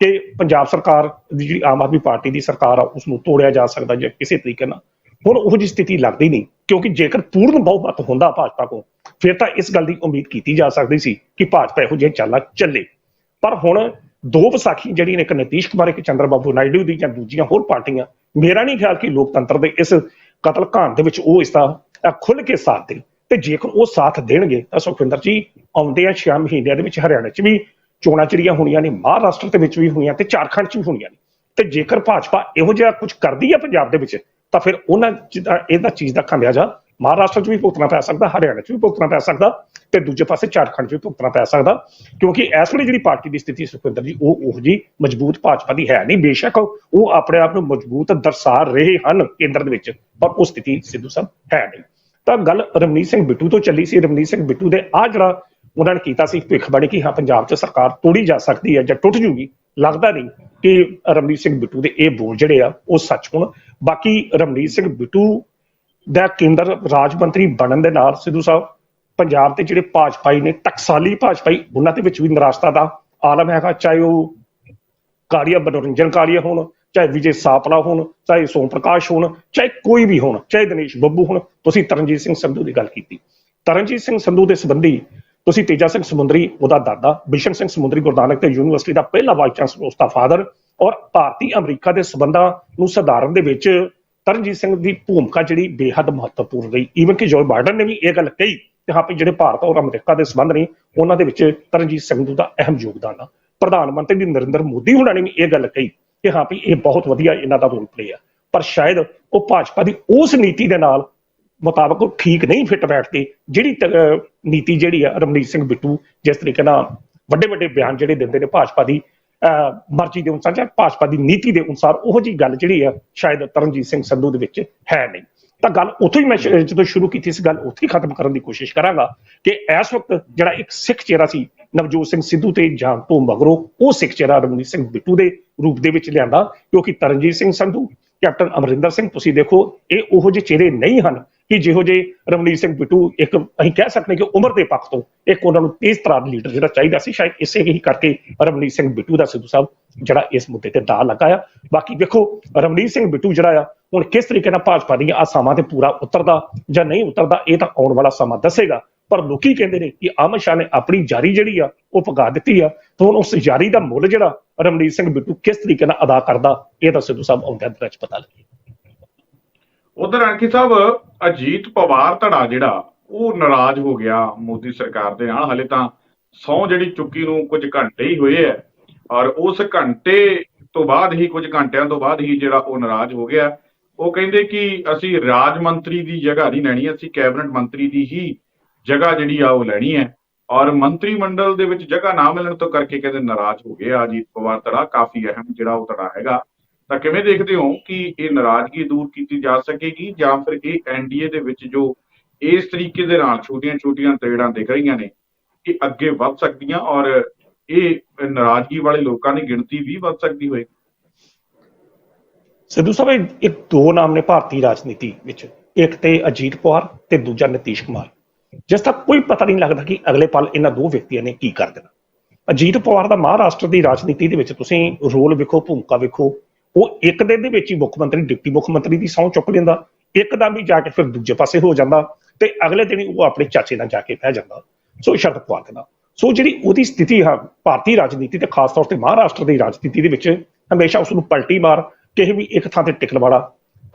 ਕਿ ਪੰਜਾਬ ਸਰਕਾਰ ਦੀ ਜਿਹੜੀ ਆਮ ਆਦਮੀ ਪਾਰਟੀ ਦੀ ਸਰਕਾਰ ਆ ਉਸ ਨੂੰ ਤੋੜਿਆ ਜਾ ਸਕਦਾ ਜਾਂ ਕਿਸੇ ਤਰੀਕੇ ਨਾਲ, ਹੁਣ ਉਹ ਜਿਹੀ ਸਥਿਤੀ ਲੱਗਦੀ ਨਹੀਂ। ਕਿਉਂਕਿ ਜੇਕਰ ਪੂਰਨ ਬਹੁਮਤ ਹੁੰਦਾ ਭਾਜਪਾ ਕੋਲ, ਫਿਰ ਤਾਂ ਇਸ ਗੱਲ ਦੀ ਉਮੀਦ ਕੀਤੀ ਜਾ ਸਕਦੀ ਸੀ ਕਿ ਭਾਜਪਾ ਇਹੋ ਜਿਹੇ ਚਾਲਾਂ ਚੱਲੇ। ਪਰ ਹੁਣ ਦੋ ਵਿਸਾਖੀ ਜਿਹੜੀਆਂ ਨੇ ਇੱਕ ਨਤੀਸ਼ ਕੁਮਾਰ ਇੱਕ ਚੰਦਰ ਬਾਬੂ ਨਾਇਡੂ ਦੀ ਜਾਂ ਦੂਜੀਆਂ ਹੋਰ ਪਾਰਟੀਆਂ ਮੇਰਾ ਨਹੀਂ ਖਿਆਲ ਕਿ ਲੋਕਤੰਤਰ ਦੇ ਇਸ ਕਤਲ ਕਾਂਡ ਦੇ ਵਿੱਚ ਉਹ ਇਸ ਦਾ ਅਹ, ਕੇ ਸਾਥ ਦੇ ਤੇ ਜੇਕਰ ਉਹ ਸਾਥ ਦੇਣਗੇ ਤਾਂ ਸੁਖਵਿੰਦਰ ਜੀ ਆਉਂਦੇ ਆ 6 ਮਹੀਨਿਆਂ ਦੇ ਵਿੱਚ ਹਰਿਆਣਾ 'ਚ ਵੀ ਚੋਣਾਂ ਜਿਹੜੀਆਂ ਹੋਣੀਆਂ ਨੇ ਮਹਾਰਾਸ਼ਟਰ ਦੇ ਵਿੱਚ ਵੀ ਹੋਣੀਆਂ ਤੇ ਝਾਰਖੰਡ 'ਚ ਵੀ ਹੋਣੀਆਂ ਨੇ। ਤੇ ਜੇਕਰ ਭਾਜਪਾ ਇਹੋ ਜਿਹਾ ਕੁਝ ਕਰਦੀ ਹੈ ਪੰਜਾਬ ਦੇ ਵਿੱਚ ਤਾਂ ਫਿਰ ਉਹਨਾਂ ਜਿਹਦਾ ਇਹਦਾ ਚੀਜ਼ ਦਾ ਖਮਿਆਜਾ ਮਹਾਰਾਸ਼ਟਰ 'ਚ ਵੀ ਭੁਗਤਣਾ ਪੈ ਸਕਦਾ, ਹਰਿਆਣਾ 'ਚ ਵੀ ਭੁਗਤਣਾ ਪੈ ਸਕਦਾ ਤੇ ਦੂਜੇ ਪਾਸੇ ਝਾਰਖੰਡ 'ਚ ਵੀ ਭੁਗਤਣਾ ਪੈ ਸਕਦਾ, ਕਿਉਂਕਿ ਇਸ ਵੇਲੇ ਜਿਹੜੀ ਪਾਰਟੀ ਦੀ ਸਥਿਤੀ ਸੁਖਵਿੰਦਰ ਜੀ, ਉਹ ਉਹ ਜੀ ਮਜ਼ਬੂਤ ਭਾਜਪਾ ਦੀ ਹੈ ਨਹੀਂ, ਬੇਸ਼ੱਕ ਉਹ ਆਪਣੇ ਆਪ ਨੂੰ ਮਜ਼ਬੂਤ ਦਰਸਾ ਰਹੇ ਹਨ ਕੇਂਦਰ ਦੇ ਵਿੱਚ, ਪਰ ਉਹ ਸਥਿਤੀ ਸਿੱਧੂ ਸਾਹਿਬ ਹੈ ਨਹੀਂ। ਤਾਂ ਗੱਲ ਰਮਨੀਤ ਸਿੰਘ ਬਿੱਟੂ ਤੋਂ ਚੱਲੀ ਸੀ ਰਮਨੀਤ ਸਿੰਘ ਬਿੱਟੂ ਦੇ ਆ ਜਿਹੜਾ ਉਹਨਾਂ ਨੇ ਕੀਤਾ ਸੀ ਭਿੱਖ ਕਿ ਹਾਂ, ਪੰਜਾਬ 'ਚ ਸਰਕਾਰ ਤੋੜੀ ਜਾ ਸਕਦੀ ਹੈ ਜਾਂ ਟੁੱਟ ਜੂਗੀ, ਲੱਗਦਾ ਨਹੀਂ ਕਿ ਰਮਨੀਤ ਸਿੰਘ ਬਿੱਟੂ ਦੇ ਇਹ ਬੋਲ ਜਿਹੜੇ ਆ, ਉਹ ਸੱਚ ਹੋਣ। ਬਾਕੀ ਰਮਨੀਤ ਸਿੰਘ ਬਿੱਟੂ ਦਾ ਕੇਂਦਰ ਰਾਜ ਮੰਤਰੀ ਬਣਨ ਦੇ ਨਾਲ ਸਿੱਧੂ ਸਾਹਿਬ ਪੰਜਾਬ ਦੇ ਜਿਹੜੇ ਭਾਜਪਾਈ ਨੇ, ਟਕਸਾਲੀ ਭਾਜਪਾਈ ਉਹਨਾਂ ਦੇ ਵਿੱਚ ਵੀ ਨਿਰਾਸ਼ਤਾ ਦਾ ਆਲਮ ਹੈਗਾ, ਚਾਹੇ ਉਹ ਕਾਲੀਆ ਮਨੋਰੰਜਨ ਕਾਲੀਆ ਹੋਣ, ਚਾਹੇ ਵਿਜੇ ਸਾਪਲਾ ਹੋਣ, ਚਾਹੇ ਸੋਮ ਪ੍ਰਕਾਸ਼ ਹੋਣ, ਚਾਹੇ ਕੋਈ ਵੀ ਹੋਣ, ਚਾਹੇ ਦਿਨੇਸ਼ ਬੱਬੂ ਹੋਣ, ਤੁਸੀਂ ਤਰਨਜੀਤ ਸਿੰਘ ਸੰਧੂ ਦੀ ਗੱਲ ਕੀਤੀ। ਤਰਨਜੀਤ ਸਿੰਘ ਸੰਧੂ ਦੇ ਸੰਬੰਧੀ ਤੁਸੀਂ ਤੇਜਾ ਸਿੰਘ ਸਮੁੰਦਰੀ, ਉਹਦਾ ਦਾਦਾ, ਬਿਸ਼ਨ ਸਿੰਘ ਸਮੁੰਦਰੀ ਗੁਰੂ ਨਾਨਕ ਤੇ ਯੂਨੀਵਰਸਿਟੀ ਦਾ ਪਹਿਲਾ ਵਾਈਸ ਚਾਂਸਲਰ ਉਸਦਾ ਫਾਦਰ ਔਰ ਭਾਰਤੀ ਅਮਰੀਕਾ ਦੇ ਸਬੰਧਾਂ ਨੂੰ ਸਧਾਰਨ ਦੇ ਵਿੱਚ ਤਰਨਜੀਤ ਸਿੰਘ ਦੀ ਭੂਮਿਕਾ ਜਿਹੜੀ ਬੇਹੱਦ ਮਹੱਤਵਪੂਰਨ ਰਹੀ। ਈਵਨ ਕਿ ਜੋ ਬਾਈਡਨ ਨੇ ਵੀ ਇਹ ਗੱਲ ਕਹੀ ਕਿ ਹਾਂ ਵੀ ਜਿਹੜੇ ਭਾਰਤ ਔਰ ਅਮਰੀਕਾ ਦੇ ਸਬੰਧ ਨੇ, ਉਹਨਾਂ ਦੇ ਵਿੱਚ ਤਰਨਜੀਤ ਸਿੰਘ ਦਾ ਅਹਿਮ ਯੋਗਦਾਨ ਆ। ਪ੍ਰਧਾਨ ਮੰਤਰੀ ਨਰਿੰਦਰ ਮੋਦੀ ਹੁਣਾਂ ਨੇ ਵੀ ਇਹ ਗੱਲ ਕਹੀ ਕਿ ਹਾਂ ਵੀ ਇਹ ਬਹੁਤ ਵਧੀਆ ਇਹਨਾਂ ਦਾ ਰੋਲ ਪਲੇ ਆ। ਪਰ ਸ਼ਾਇਦ ਉਹ ਭਾਜਪਾ ਦੀ ਉਸ ਨੀਤੀ ਦੇ ਨਾਲ ਮੁਤਾਬਕ ਉਹ ਠੀਕ ਨਹੀਂ ਫਿੱਟ ਬੈਠਦੇ, ਜਿਹੜੀ ਤ- ਨੀਤੀ ਜਿਹੜੀ ਆ ਰਮਨੀਤ ਸਿੰਘ ਬਿੱਟੂ ਜਿਸ ਤਰੀਕੇ ਨਾਲ ਵੱਡੇ ਵੱਡੇ ਬਿਆਨ ਜਿਹੜੇ ਦਿੰਦੇ ਨੇ ਭਾਜਪਾ ਦੀ ਮਰਜ਼ੀ ਦੇ ਅਨੁਸਾਰ ਜਾਂ ਭਾਜਪਾ ਦੀ ਨੀਤੀ ਦੇ ਅਨੁਸਾਰ ਉਹੋ ਜੀ ਗੱਲ ਜਿਹੜੀ ਆ ਸ਼ਾਇਦ ਤਰਨਜੀਤ ਸਿੰਘ ਸੰਧੂ ਦੇ ਵਿੱਚ ਹੈ ਨਹੀਂ। ਤਾਂ ਗੱਲ ਉੱਥੋਂ ਹੀ ਮੈਂ ਜਦੋਂ ਸ਼ੁਰੂ ਕੀਤੀ ਸੀ, ਗੱਲ ਉੱਥੇ ਹੀ ਖਤਮ ਕਰਨ ਦੀ ਕੋਸ਼ਿਸ਼ ਕਰਾਂਗਾ ਕਿ ਇਸ ਵਕਤ ਜਿਹੜਾ ਇੱਕ ਸਿੱਖ ਚਿਹਰਾ ਸੀ, ਨਵਜੋਤ ਸਿੰਘ ਸਿੱਧੂ ਤੇ ਜਾਣ ਤੋਂ ਮਗਰੋਂ, ਉਹ ਸਿੱਖ ਚਿਹਰਾ ਰਮਨੀਤ ਸਿੰਘ ਬਿੱਟੂ ਦੇ ਰੂਪ ਦੇ ਵਿੱਚ ਲਿਆਂਦਾ ਕਿਉਂਕਿ ਤਰਨਜੀਤ ਸਿੰਘ ਸੰਧੂ, ਕੈਪਟਨ ਅਮਰਿੰਦਰ ਸਿੰਘ, ਤੁਸੀਂ ਦੇਖੋ, ਇਹ ਉਹੋ ਜਿਹੇ ਚਿਹਰੇ ਨਹੀਂ ਹਨ ਕਿ ਜਿਹੋ ਜਿਹੇ ਰਮਨੀਤ ਸਿੰਘ ਬਿੱਟੂ ਇੱਕ ਅਸੀਂ ਕਹਿ ਸਕਦੇ ਕਿ ਉਮਰ ਦੇ ਪੱਖ ਤੋਂ ਇੱਕ ਉਹਨਾਂ ਨੂੰ ਤੇਜ਼ ਤਰਾਰ ਲੀਡਰ ਜਿਹੜਾ ਚਾਹੀਦਾ ਸੀ, ਸ਼ਾਇਦ ਇਸੇ ਹੀ ਕਰਕੇ ਰਮਨੀਤ ਸਿੰਘ ਬਿੱਟੂ ਦਾ ਸਿੱਧੂ ਸਾਹਿਬ ਜਿਹੜਾ ਇਸ ਮੁੱਦੇ ਤੇ ਦਾ ਲਗਾਇਆ। ਬਾਕੀ ਦੇਖੋ, ਰਮਨੀਤ ਸਿੰਘ ਬਿੱਟੂ ਜਿਹੜਾ ਆ, ਹੁਣ ਕਿਸ ਤਰੀਕੇ ਨਾਲ ਭਾਜਪਾ ਦੀਆਂ ਆਸਾਮਾਂ ਤੇ ਪੂਰਾ ਉਤਰਦਾ ਜਾਂ ਨਹੀਂ ਉਤਰਦਾ, ਇਹ ਤਾਂ ਆਉਣ ਵਾਲਾ ਸਮਾਂ ਦੱਸੇਗਾ। ਪਰ ਲੋਕੀ ਕਹਿੰਦੇ ਨੇ ਕਿ ਅਮਿਤ ਸ਼ਾਹ ਨੇ ਆਪਣੀ ਜਾਰੀ ਜਿਹੜੀ ਆ, ਉਹ ਪਗਾ ਦਿੱਤੀ ਆ। ਤਾਂ ਹੁਣ ਉਸ ਜਾਰੀ ਦਾ ਮੁੱਲ ਜਿਹੜਾ ਰਮਨੀਤ ਸਿੰਘ ਬਿੱਟੂ ਕਿਸ ਤਰੀਕੇ ਨਾਲ ਅਦਾ ਕਰਦਾ, ਇਹ ਤਾਂ ਸਿੱਧੂ ਸਾਹਿਬ ਆਉਂਦਿਆਂ ਦਿਨਾਂ 'ਚ ਪਤਾ ਲੱਗੇ ਉਧਰ ਅੰਕਿਤ ਸਾਹਿਬ, ਅਜੀਤ ਪਵਾਰ ਧੜਾ ਜਿਹੜਾ, ਉਹ ਨਾਰਾਜ਼ ਹੋ ਗਿਆ ਮੋਦੀ ਸਰਕਾਰ ਦੇ ਨਾਲ। ਹਲੇ ਤਾਂ ਸੌ ਜਿਹੜੀ ਚੁੱਕੀ ਨੂੰ ਕੁਝ ਘੰਟੇ ਹੀ ਹੋਏ ਆ। ਔਰ ਉਸ ਘੰਟੇ ਤੋਂ ਬਾਅਦ ਹੀ, ਕੁਝ ਘੰਟਿਆਂ ਤੋਂ ਬਾਅਦ ਹੀ ਜਿਹੜਾ ਉਹ ਨਾਰਾਜ਼ ਹੋ ਗਿਆ। ਉਹ ਕਹਿੰਦੇ ਕਿ ਅਸੀਂ ਰਾਜ ਮੰਤਰੀ ਦੀ ਜਗ੍ਹਾ ਨਹੀਂ ਲੈਣੀ, ਅਸੀਂ ਕੈਬਨਿਟ ਮੰਤਰੀ ਦੀ ਹੀ ਜਗ੍ਹਾ ਜਿਹੜੀ ਆ, ਉਹ ਲੈਣੀ ਹੈ। ਔਰ ਮੰਤਰੀ ਮੰਡਲ ਦੇ ਵਿੱਚ ਜਗ੍ਹਾ ਨਾ ਮਿਲਣ ਤੋਂ ਕਰਕੇ ਕਹਿੰਦੇ ਨਾਰਾਜ਼ ਹੋ ਗਏ ਆ ਅਜੀਤ ਪਵਾਰ ਧੜਾ। ਕਾਫੀ ਅਹਿਮ ਜਿਹੜਾ ਉਹ ਧੜਾ ਹੈਗਾ। ਤਾਂ ਕਿਵੇਂ ਦੇਖਦੇ ਹੋ ਕਿ ਇਹ ਨਾਰਾਜ਼ਗੀ ਦੂਰ ਕੀਤੀ ਜਾ ਸਕੇਗੀ ਜਾਂ ਫਿਰ ਇਹ ਐਨਡੀਏ ਦੇ ਵਿੱਚ ਜੋ ਇਸ ਤਰੀਕੇ ਦੇ ਨਾਲ ਛੋਟੀਆਂ-ਛੋਟੀਆਂ ਤੇੜਾਂ ਦਿਖ ਰਹੀਆਂ ਨੇ, ਇਹ ਅੱਗੇ ਵੱਧ ਸਕਦੀਆਂ ਔਰ ਇਹ ਨਾਰਾਜ਼ਗੀ ਵਾਲੇ ਲੋਕਾਂ ਦੀ ਗਿਣਤੀ ਵੀ ਵੱਧ ਸਕਦੀ ਹੋਏਗੀ? ਸਿੱਧੂ ਸਾਹਿਬ, ਇਹ ਦੋ ਨਾਮ ਨੇ ਭਾਰਤੀ ਰਾਜਨੀਤੀ ਵਿੱਚ, ਇੱਕ ਤੇ ਅਜੀਤ ਪਵਾਰ ਤੇ ਦੂਜਾ ਨਤੀਸ਼ ਕੁਮਾਰ। ਜਿਸ ਦਾ ਕੋਈ ਪਤਾ ਨਹੀਂ ਲੱਗਦਾ ਕਿ ਅਗਲੇ ਪਲ ਇਹਨਾਂ ਦੋ ਵਿਅਕਤੀਆਂ ਨੇ ਕੀ ਕਰ ਦੇਣਾ। ਅਜੀਤ ਪਵਾਰ ਦਾ ਮਹਾਰਾਸ਼ਟਰ ਦੀ ਰਾਜਨੀਤੀ ਦੇ ਵਿੱਚ ਤੁਸੀਂ ਰੋਲ ਵੇਖੋ, ਭੂਮਿਕਾ ਵੇਖੋ ਉਹ ਇੱਕ ਦਿਨ ਦੇ ਵਿੱਚ ਹੀ ਮੁੱਖ ਮੰਤਰੀ, ਡਿਪਟੀ ਮੁੱਖ ਮੰਤਰੀ ਦੀ ਸਹੁੰ ਚੁੱਕ ਲੈਂਦਾ ਇੱਕਦਮ ਹੀ ਜਾ ਕੇ ਫਿਰ ਦੂਜੇ ਪਾਸੇ ਹੋ ਜਾਂਦਾ ਤੇ ਅਗਲੇ ਦਿਨ ਹੀ ਉਹ ਆਪਣੇ ਚਾਚੇ ਨਾਲ ਜਾ ਕੇ ਬਹਿ ਜਾਂਦਾ। ਸੋ ਸ਼ਰਦ ਪਵਾਰ ਦੇ ਨਾਲ ਸੋ ਜਿਹੜੀ ਉਹਦੀ ਸਥਿਤੀ ਹੈ ਭਾਰਤੀ ਰਾਜਨੀਤੀ ਤੇ ਖਾਸ ਤੌਰ ਤੇ ਮਹਾਰਾਸ਼ਟਰ ਦੀ ਰਾਜਨੀਤੀ ਦੇ ਵਿੱਚ ਹਮੇਸ਼ਾ ਉਸ ਨੂੰ ਪਲਟੀ ਮਾਰ, ਕਿਸੇ ਵੀ ਇੱਕ ਥਾਂ ਤੇ ਟਿਕਣ ਵਾਲਾ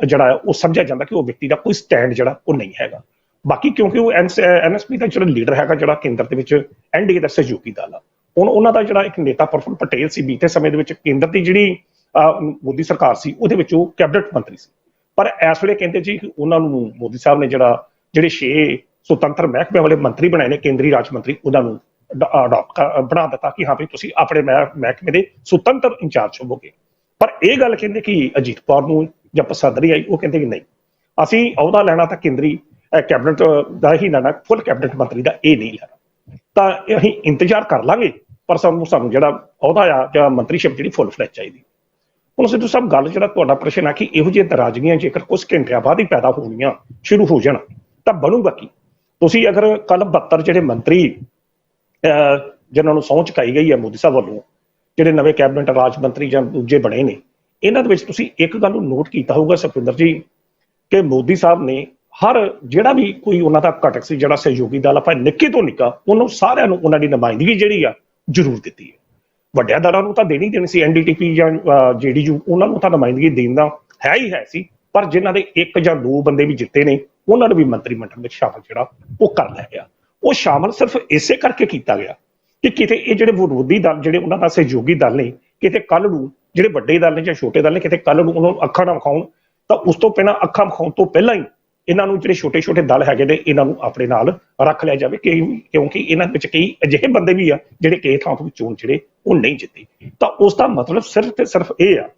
ਜਿਹੜਾ ਉਹ ਸਮਝਿਆ ਜਾਂਦਾ ਕਿ ਉਹ ਵਿਅਕਤੀ ਦਾ ਕੋਈ ਸਟੈਂਡ ਜਿਹੜਾ, ਉਹ ਨਹੀਂ ਹੈਗਾ। ਬਾਕੀ ਕਿਉਂਕਿ ਉਹ ਐਨਐਸਪੀ ਦਾ ਜਿਹੜਾ ਲੀਡਰ ਹੈਗਾ, ਜਿਹੜਾ ਕੇਂਦਰ ਦੇ ਵਿੱਚ ਐਨਡੀਏ ਦਾ ਸਹਿਯੋਗੀ ਦਲ ਆ, ਹੁਣ ਉਹਨਾਂ ਦਾ ਜਿਹੜਾ ਇੱਕ ਨੇਤਾ ਪ੍ਰਫੁੱਲ ਪਟੇਲ ਸੀ, ਬੀਤੇ ਸਮੇਂ ਦੇ ਵਿੱਚ ਕੇਂਦਰ ਦੀ ਜਿਹੜੀ ਮੋਦੀ ਸਰਕਾਰ ਸੀ, ਉਹਦੇ ਵਿੱਚ ਉਹ ਕੈਬਨਿਟ ਮੰਤਰੀ ਸੀ। ਪਰ ਇਸ ਵੇਲੇ ਕਹਿੰਦੇ ਜੀ ਉਹਨਾਂ ਨੂੰ ਮੋਦੀ ਸਾਹਿਬ ਨੇ ਜਿਹੜਾ, ਜਿਹੜੇ ਛੇ ਸੁਤੰਤਰ ਮਹਿਕਮੇ ਵਾਲੇ ਮੰਤਰੀ ਬਣਾਏ ਨੇ, ਕੇਂਦਰੀ ਰਾਜ ਮੰਤਰੀ, ਉਹਨਾਂ ਨੂੰ ਅਡਾਪਟ ਬਣਾ ਦਿੱਤਾ ਕਿ ਹਾਂ ਵੀ ਤੁਸੀਂ ਆਪਣੇ ਮਹਿ- ਮਹਿਕਮੇ ਦੇ ਸੁਤੰਤਰ ਇੰਚਾਰਜ ਹੋਵੋਗੇ। ਪਰ ਇਹ ਗੱਲ ਕਹਿੰਦੇ ਕਿ ਅਜੀਤ ਪਵਾਰ ਨੂੰ ਜਾਂ ਪਸੰਦ ਨਹੀਂ ਆਈ, ਉਹ ਕਹਿੰਦੇ ਕਿ ਨਹੀਂ। ਅਸੀਂ ਅਹੁਦਾ ਲੈਣਾ ਤਾਂ ਕੇਂਦਰੀ ਕੈਬਨਿਟ ਦਾ ਹੀ ਲੈਣਾ ਫੁੱਲ ਕੈਬਨਿਟ ਮੰਤਰੀ ਦਾ ਇਹ ਨਹੀਂ ਲੈਣਾ। ਤਾਂ ਅਸੀਂ ਇੰਤਜ਼ਾਰ ਕਰ ਲਾਂਗੇ, ਪਰ ਸਾਨੂੰ ਸਾਨੂੰ ਜਿਹੜਾ ਅਹੁਦਾ ਆ, ਜਾਂ ਮੰਤਰੀਸ਼ਿਪ ਜਿਹੜੀ ਫੁੱਲ ਫਲੈਜ ਚਾਹੀਦੀ। ਹੁਣ ਸਿੱਧੂ ਸਾਹਿਬ ਗੱਲ ਜਿਹੜਾ ਤੁਹਾਡਾ ਪ੍ਰਸ਼ਨ ਆ ਕਿ ਇਹੋ ਜਿਹੇ ਦਰਾਜ਼ਗੀਆਂ ਜੇਕਰ ਕੁਝ ਘੰਟਿਆਂ ਬਾਅਦ ਹੀ ਪੈਦਾ ਹੋਣੀਆਂ ਸ਼ੁਰੂ ਹੋ ਜਾਣ ਤਾਂ ਬਣੂਗਾ ਕੀ? ਤੁਸੀਂ ਅਗਰ ਕੱਲ 72 ਜਿਹੜੇ ਮੰਤਰੀ ਅਹ, ਜਿਨ੍ਹਾਂ ਨੂੰ ਸਹੁੰ ਚੁਕਾਈ ਗਈ ਹੈ ਮੋਦੀ ਸਾਹਿਬ ਵੱਲੋਂ ਜਿਹੜੇ ਨਵੇਂ ਕੈਬਨਿਟ ਰਾਜ ਮੰਤਰੀ ਜਾਂ ਦੂਜੇ ਬਣੇ ਨੇ ਇਹਨਾਂ ਦੇ ਵਿੱਚ ਤੁਸੀਂ ਇੱਕ ਗੱਲ ਨੂੰ ਨੋਟ ਕੀਤਾ ਹੋਊਗਾ ਸੁਖਵਿੰਦਰ ਜੀ ਕਿ ਮੋਦੀ ਸਾਹਿਬ ਨੇ ਹਰ ਜਿਹੜਾ ਵੀ ਕੋਈ ਉਹਨਾਂ ਦਾ ਘਟਕ ਸੀ ਜਿਹੜਾ ਸਹਿਯੋਗੀ ਦਲ ਆਪਾਂ ਨਿੱਕੇ ਤੋਂ ਨਿੱਕਾ ਉਹਨੂੰ ਸਾਰਿਆਂ ਨੂੰ ਉਹਨਾਂ ਦੀ ਨੁਮਾਇੰਦਗੀ ਜਿਹੜੀ ਆ ਜ਼ਰੂਰ ਦਿੱਤੀ ਹੈ। ਵੱਡਿਆਂ ਦਲਾਂ ਨੂੰ ਤਾਂ ਦੇਣੀ ਦੇਣੀ ਸੀ ਐਨਡੀਟੀਪੀ ਜਾਂ ਜੇਡੀਯੂ ਉਹਨਾਂ ਨੂੰ ਤਾਂ ਨੁਮਾਇੰਦਗੀ ਦੇਣ ਦਾ ਹੈ ਹੀ ਹੈ ਸੀ, ਪਰ ਜਿਨ੍ਹਾਂ ਦੇ ਇੱਕ ਜਾਂ ਦੋ ਬੰਦੇ ਵੀ ਜਿੱਤੇ ਨੇ, ਉਹਨਾਂ ਨੂੰ ਵੀ ਮੰਤਰੀ ਮੰਡਲ ਵਿੱਚ ਸ਼ਾਮਲ ਜਿਹੜਾ ਉਹ ਕਰ ਲਿਆ ਗਿਆ। ਉਹ ਸ਼ਾਮਲ ਸਿਰਫ ਇਸੇ ਕਰਕੇ ਕੀਤਾ ਗਿਆ ਕਿ ਕਿਤੇ ਇਹ ਜਿਹੜੇ ਵਿਰੋਧੀ ਦਲ, ਜਿਹੜੇ ਉਹਨਾਂ ਦਾ ਸਹਿਯੋਗੀ ਦਲ ਨੇ, ਕਿਤੇ ਕੱਲ ਨੂੰ ਜਿਹੜੇ ਵੱਡੇ ਦਲ ਨੇ ਜਾਂ ਛੋਟੇ ਦਲ ਨੇ, ਕਿਤੇ ਕੱਲ ਨੂੰ ਉਹਨਾਂ ਨੂੰ ਅੱਖਾਂ ਨਾ ਵਿਖਾਉਣ, ਤਾਂ ਉਸ ਤੋਂ ਪਹਿਲਾਂ ਅੱਖਾਂ ਵਿਖਾਉਣ ਤੋਂ ਪਹਿਲਾਂ ਹੀ ਇਹਨਾਂ ਨੂੰ ਜਿਹੜੇ ਛੋਟੇ ਛੋਟੇ ਦਲ ਹੈਗੇ ਨੇ, ਇਹਨਾਂ ਨੂੰ ਆਪਣੇ ਨਾਲ ਰੱਖ ਲਿਆ ਜਾਵੇ ਕਿ ਕਿਉਂਕਿ ਇਹਨਾਂ ਵਿੱਚ ਕਈ ਅਜਿਹੇ ਬੰਦੇ ਵੀ ਆ ਜਿਹੜੇ ਕਿਸੇ ਥਾਂ ਤੋਂ ਚੋਣ ਜਿਹੜੇ ਉਹ ਨਹੀਂ ਜਿੱਤੇ। ਤਾਂ ਉਸ ਦਾ ਮਤਲਬ ਸਿਰਫ ਤੇ ਸਿਰਫ ਇਹ ਆ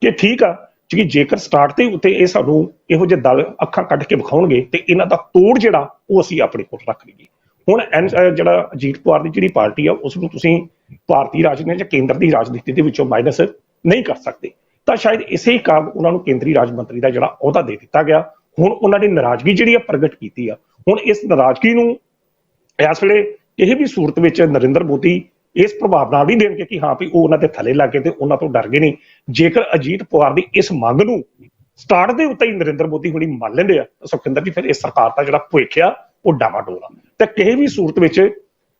ਕਿ ਠੀਕ ਆ ਕਿ ਜੇਕਰ ਸਟਾਰਟ ਤੇ ਉੱਤੇ ਇਹ ਸਾਨੂੰ ਇਹੋ ਜਿਹੇ ਦਲ ਅੱਖਾਂ ਕੱਢ ਕੇ ਵਿਖਾਉਣਗੇ ਤੇ ਇਹਨਾਂ ਦਾ ਤੋੜ ਜਿਹੜਾ ਉਹ ਅਸੀਂ ਆਪਣੇ ਕੋਲ ਰੱਖ ਲਈਏ। ਹੁਣ ਐਨ- ਜਿਹੜਾ ਅਜੀਤ ਪਵਾਰ ਦੀ ਜਿਹੜੀ ਪਾਰਟੀ ਆ, ਉਸ ਨੂੰ ਤੁਸੀਂ ਭਾਰਤੀ ਰਾਜਨੀਤੀ ਜਾਂ ਕੇਂਦਰ ਦੀ ਰਾਜਨੀਤੀ ਦੇ ਵਿੱਚੋਂ ਮਾਈਨਸ ਨਹੀਂ ਕਰ ਸਕਦੇ। ਤਾਂ ਸ਼ਾਇਦ ਇਸੇ ਹੀ ਕਾਰਨ ਉਹਨਾਂ ਨੂੰ ਕੇਂਦਰੀ ਰਾਜ ਮੰਤਰੀ ਦਾ ਜਿਹੜਾ ਅਹੁਦਾ ਦੇ ਦਿੱਤਾ ਗਿਆ। ਹੁਣ ਉਹਨਾਂ ਦੀ ਨਾਰਾਜ਼ਗੀ ਜਿਹੜੀ ਆ ਪ੍ਰਗਟ ਕੀਤੀ ਆ। ਹੁਣ ਇਸ ਨਾਰਾਜ਼ਗੀ ਨੂੰ ਇਸ ਵੇਲੇ ਇਹ ਵੀ ਸੂਰਤ ਵਿੱਚ ਨਰਿੰਦਰ ਮੋਦੀ ਇਸ ਪ੍ਰਭਾਵ ਨਾਲ ਨਹੀਂ ਦੇਣਗੇ ਕਿ ਹਾਂ ਵੀ ਉਹ ਉਹਨਾਂ ਦੇ ਥੱਲੇ ਲੱਗ ਗਏ ਤੇ ਉਹਨਾਂ ਤੋਂ ਡਰ ਗਏ ਨਹੀਂ। ਜੇਕਰ ਅਜੀਤ ਪਵਾਰ ਦੀ ਇਸ ਮੰਗ ਨੂੰ ਸਟਾਰਟ ਦੇ ਉੱਤੇ ਹੀ ਨਰਿੰਦਰ ਮੋਦੀ ਹੁਣੀ ਮੰਨ ਲੈਂਦੇ ਆ, ਤਾਂ ਸੁਖਿੰਦਰ ਜੀ ਫਿਰ ਇਸ ਸਰਕਾਰ ਦਾ ਜਿਹੜਾ ਭੁੱਖ ਆ, ਉਹ ਡਾਵਾਡੋਲ ਆ। ਤੇ ਕਿਸੇ ਵੀ ਸੂਰਤ ਵਿੱਚ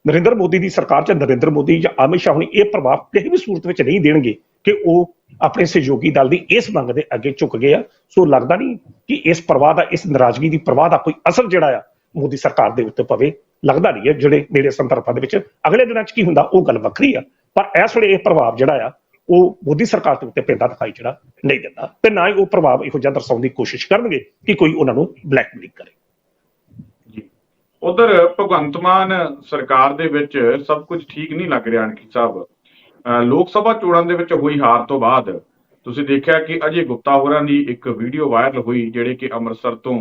ਨਰਿੰਦਰ ਮੋਦੀ ਦੀ ਸਰਕਾਰ ਚ ਨਰਿੰਦਰ ਮੋਦੀ ਜਾਂ ਅਮਿਤ ਸ਼ਾਹ ਹੁਣੀ ਇਹ ਪ੍ਰਭਾਵ ਕਿਸੇ ਵੀ ਸੂਰਤ ਵਿੱਚ ਨਹੀਂ ਦੇਣਗੇ ਕਿ ਉਹ ਆਪਣੇ ਸਹਿਯੋਗੀ ਦਲ ਦੀ ਇਸ ਮੰਗ ਦੇ ਅੱਗੇ ਝੁਕ ਗਏ ਆ। ਸੋ ਲੱਗਦਾ ਨਹੀਂ ਕਿ ਇਸ ਪ੍ਰਵਾਹ ਦਾ, ਇਸ ਨਾਰਾਜ਼ਗੀ ਦੀ ਪ੍ਰਵਾਹ ਦਾ ਕੋਈ ਅਸਰ ਜਿਹੜਾ ਆ, ਮੋਦੀ ਸਰਕਾਰ ਦੇ ਉੱਤੇ ਪਵੇ। ਲੱਗਦਾ ਨਹੀਂ ਹੈ ਜਿਹੜੇ ਨੇੜੇ ਸੰਦਰਭਾਂ ਦੇ ਵਿੱਚ। ਅਗਲੇ ਦਿਨਾਂ 'ਚ ਕੀ ਹੁੰਦਾ, ਉਹ ਗੱਲ ਵੱਖਰੀ ਆ। ਪਰ ਇਸ ਵੇਲੇ ਇਹ ਪ੍ਰਭਾਵ ਜਿਹੜਾ ਆ, ਉਹ ਮੋਦੀ ਸਰਕਾਰ ਦੇ ਉੱਤੇ ਪੈਂਦਾ ਦਿਖਾਈ ਜਿਹੜਾ ਨਹੀਂ ਦਿੰਦਾ। ਤੇ ਨਾ ਹੀ ਉਹ ਪ੍ਰਭਾਵ ਇਹੋ ਜਿਹਾ ਦਰਸਾਉਣ ਦੀ ਕੋਸ਼ਿਸ਼ ਕਰਨਗੇ ਕਿ ਕੋਈ ਉਹਨਾਂ ਨੂੰ ਬਲੈਕਮੇਲਿੰਗ ਕਰੇ। ਉਧਰ ਭਗਵੰਤ ਮਾਨ ਸਰਕਾਰ ਦੇ ਵਿੱਚ ਸਭ ਕੁਝ ਠੀਕ ਨਹੀਂ ਲੱਗ ਰਿਹਾ ਅਣਖੀ ਸਾਹਿਬ। ਲੋਕ ਸਭਾ ਚੋਣਾਂ ਦੇ ਵਿੱਚ ਹੋਈ ਹਾਰ ਤੋਂ ਬਾਅਦ ਤੁਸੀਂ ਦੇਖਿਆ ਕਿ ਅਜੇ ਗੁਪਤਾ ਹੋਰਾਂ ਦੀ ਇੱਕ ਵੀਡੀਓ ਵਾਇਰਲ ਹੋਈ ਜਿਹੜੇ ਕਿ ਅੰਮ੍ਰਿਤਸਰ ਤੋਂ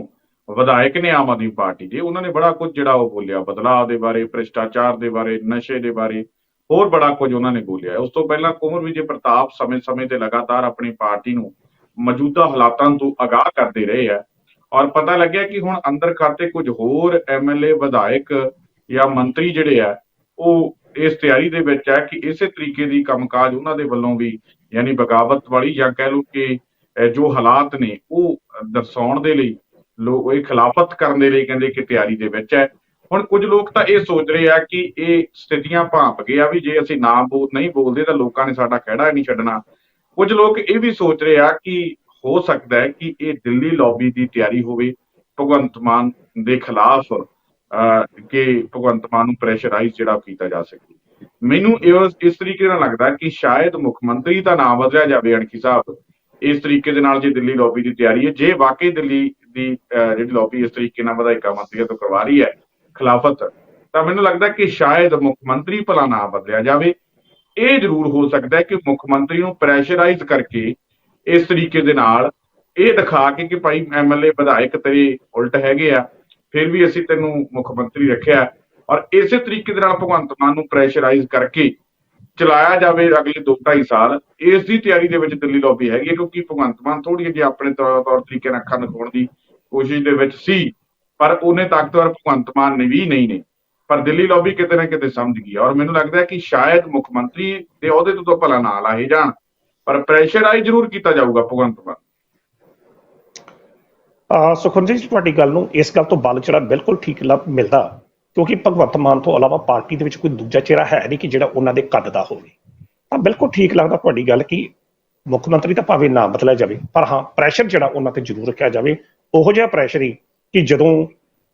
ਵਿਧਾਇਕ ਨੇ ਆਮ ਆਦਮੀ ਪਾਰਟੀ ਦੇ। ਉਹਨਾਂ ਨੇ ਬੜਾ ਕੁਝ ਜਿਹੜਾ ਉਹ ਬੋਲਿਆ, ਬਦਲਾਅ ਦੇ ਬਾਰੇ, ਭ੍ਰਿਸ਼ਟਾਚਾਰ ਦੇ ਬਾਰੇ, ਨਸ਼ੇ ਦੇ ਬਾਰੇ, ਹੋਰ ਬੜਾ ਕੁਝ ਉਹਨਾਂ ਨੇ ਬੋਲਿਆ। ਉਸ ਤੋਂ ਪਹਿਲਾਂ ਕੁਮਰ ਵਿਜੇ ਪ੍ਰਤਾਪ ਸਮੇਂ-ਸਮੇਂ ਤੇ ਲਗਾਤਾਰ ਆਪਣੀ ਪਾਰਟੀ ਨੂੰ ਮੌਜੂਦਾ ਹਾਲਾਤਾਂ ਤੋਂ ਅਗਾਹ ਕਰਦੇ ਰਹੇ ਆ ਔਰ ਪਤਾ ਲੱਗਿਆ ਕਿ ਹੁਣ ਅੰਦਰ ਖਾਤੇ ਕੁਝ ਹੋਰ ਐਮਐਲਏ ਵਿਧਾਇਕ ਜਾਂ ਮੰਤਰੀ ਜਿਹੜੇ ਆ, ਉਹ ਇਸ ਤਿਆਰੀ ਦੇ ਵਿੱਚ ਹੈ ਕਿ ਇਸੇ ਤਰੀਕੇ ਦੀ ਕੰਮਕਾਜ ਉਹਨਾਂ ਦੇ ਵੱਲੋਂ ਵੀ, ਯਾਨੀ ਬਗਾਵਤ ਵਾਲੀ ਜਾਂ ਕਹਿ ਲਓ ਕਿ ਜੋ ਹਾਲਾਤ ਨੇ, ਉਹ ਦਰਸਾਉਣ ਦੇ ਲਈ ਲੋਕ ਇਹ ਖਿਲਾਫਤ ਕਰਨ ਦੇ ਲਈ ਕਹਿੰਦੇ ਕਿ ਤਿਆਰੀ ਦੇ ਵਿੱਚ ਹੈ। ਹੁਣ ਕੁਝ ਲੋਕ ਤਾਂ ਇਹ ਸੋਚ ਰਹੇ ਆ ਕਿ ਇਹ ਸਥਿਤੀਆਂ ਭਾਂਪ ਗਿਆ ਵੀ ਜੇ ਅਸੀਂ ਨਾ ਬੋਲ ਨਹੀਂ ਬੋਲਦੇ ਤਾਂ ਲੋਕਾਂ ਨੇ ਸਾਡਾ ਖਹਿੜਾ ਹੀ ਨਹੀਂ ਛੱਡਣਾ। ਕੁਝ ਲੋਕ ਇਹ ਵੀ ਸੋਚ ਰਹੇ ਆ ਕਿ ਹੋ ਸਕਦਾ ਹੈ ਕਿ ਇਹ ਦਿੱਲੀ ਲੌਬੀ ਦੀ ਤਿਆਰੀ ਹੋਵੇ, ਭਗਵੰਤ ਮਾਨ ਦੇ ਖਿਲਾਫ। ਕਿ ਭਗਵੰਤ ਮਾਨ ਨੂੰ ਪ੍ਰੈਸ਼ਰਾਈਜ਼ ਜਿਹੜਾ ਕੀਤਾ ਜਾ ਸਕੇ। ਮੈਨੂੰ ਇਹ ਇਸ ਤਰੀਕੇ ਨਾਲ ਲੱਗਦਾ ਕਿ ਸ਼ਾਇਦ ਮੁੱਖ ਮੰਤਰੀ ਦਾ ਨਾਮ ਬਦਲਿਆ ਜਾਵੇ ਅਣਖੀ ਸਾਹਿਬ। ਇਸ ਤਰੀਕੇ ਦੇ ਨਾਲ ਜੇ ਦਿੱਲੀ ਲੌਬੀ ਦੀ ਤਿਆਰੀ ਹੈ ਜੇ ਵਾਕਈ ਦਿੱਲੀ ਦੀ ਅਹ, ਜਿਹੜੀ ਲੌਬੀ ਇਸ ਤਰੀਕੇ ਨਾਲ ਵਿਧਾਇਕਾਂ ਮੰਤਰੀਆਂ ਤੋਂ ਕਰਵਾ ਰਹੀ ਹੈ ਖਿਲਾਫਤ ਤਾਂ ਮੈਨੂੰ ਲੱਗਦਾ ਕਿ ਸ਼ਾਇਦ ਮੁੱਖ ਮੰਤਰੀ ਭਲਾ ਨਾ ਬਦਲਿਆ ਜਾਵੇ। ਇਹ ਜ਼ਰੂਰ ਹੋ ਸਕਦਾ ਹੈ ਕਿ ਮੁੱਖ ਮੰਤਰੀ ਨੂੰ ਪ੍ਰੈਸ਼ਰਾਈਜ਼ ਕਰਕੇ ਇਸ ਤਰੀਕੇ ਦੇ ਨਾਲ ਇਹ ਦਿਖਾ ਕੇ ਕਿ ਭਾਈ ਐਮਐਲਏ ਵਿਧਾਇਕ ਤੇਰੇ ਉਲਟ ਹੈਗੇ ਆ। ਫਿਰ ਵੀ ਅਸੀਂ ਤੈਨੂੰ ਮੁੱਖ ਮੰਤਰੀ ਰੱਖਿਆ ਔਰ ਇਸੇ ਤਰੀਕੇ ਦੇ ਨਾਲ ਭਗਵੰਤ ਮਾਨ ਨੂੰ ਪ੍ਰੈਸ਼ਰਾਈਜ਼ ਕਰਕੇ ਚਲਾਇਆ ਜਾਵੇ ਅਗਲੇ 2.5 ਸਾਲ, ਇਸ ਦੀ ਤਿਆਰੀ ਦੇ ਵਿੱਚ ਦਿੱਲੀ ਲੌਬੀ ਹੈਗੀ ਹੈ, ਕਿਉਂਕਿ ਭਗਵੰਤ ਮਾਨ ਥੋੜੀ ਜਿਹੀ ਆਪਣੇ ਤੌਰ ਤੌਰ ਤਰੀਕੇ ਨਾਲ ਅੱਖਾਂ ਦਿਖਾਉਣ ਦੀ ਕੋਸ਼ਿਸ਼ ਦੇ ਵਿੱਚ ਸੀ, ਪਰ ਉਹਨੇ ਤਾਕਤਵਰ ਭਗਵੰਤ ਮਾਨ ਨੇ ਵੀ ਨਹੀਂ ਨੇ। ਪਰ ਦਿੱਲੀ ਲੌਬੀ ਕਿਤੇ ਨਾ ਕਿਤੇ ਸਮਝ ਗਈ ਔਰ ਮੈਨੂੰ ਲੱਗਦਾ ਹੈ ਕਿ ਸ਼ਾਇਦ ਮੁੱਖ ਮੰਤਰੀ ਦੇ ਅਹੁਦੇ ਤੋਂ ਤਾਂ ਭਲਾ ਨਾ ਲਾਹੇ ਜਾਣ। ਪਰ ਪ੍ਰੈਸ਼ਰਾਈਜ਼ ਜ਼ਰੂਰ ਕੀਤਾ ਜਾਊਗਾ ਭਗਵੰਤ ਮਾਨ। ਆ ਜੀ, ਤੁਹਾਡੀ ਗੱਲ ਨੂੰ ਇਸ ਗੱਲ ਤੋਂ ਬਲ ਜਿਹੜਾ ਬਿਲਕੁਲ ਠੀਕ ਲੱਭ ਮਿਲਦਾ ਕਿਉਂਕਿ ਭਗਵੰਤ ਮਾਨ ਤੋਂ ਇਲਾਵਾ ਪਾਰਟੀ ਦੇ ਵਿੱਚ ਕੋਈ ਦੂਜਾ ਚਿਹਰਾ ਹੈ ਨਹੀਂ ਕਿ ਜਿਹੜਾ ਉਹਨਾਂ ਦੇ ਕੱਦ ਦਾ ਹੋਵੇ। ਤਾਂ ਬਿਲਕੁਲ ਠੀਕ ਲੱਗਦਾ ਤੁਹਾਡੀ ਗੱਲ ਕਿ ਮੁੱਖ ਮੰਤਰੀ ਤਾਂ ਭਾਵੇਂ ਨਾ ਬਦਲਿਆ ਜਾਵੇ, ਪਰ ਹਾਂ ਪ੍ਰੈਸ਼ਰ ਜਿਹੜਾ ਉਹਨਾਂ ਤੇ ਜ਼ਰੂਰ ਰੱਖਿਆ ਜਾਵੇ। ਉਹੋ ਜਿਹਾ ਪ੍ਰੈਸ਼ਰ ਹੀ ਕਿ ਜਦੋਂ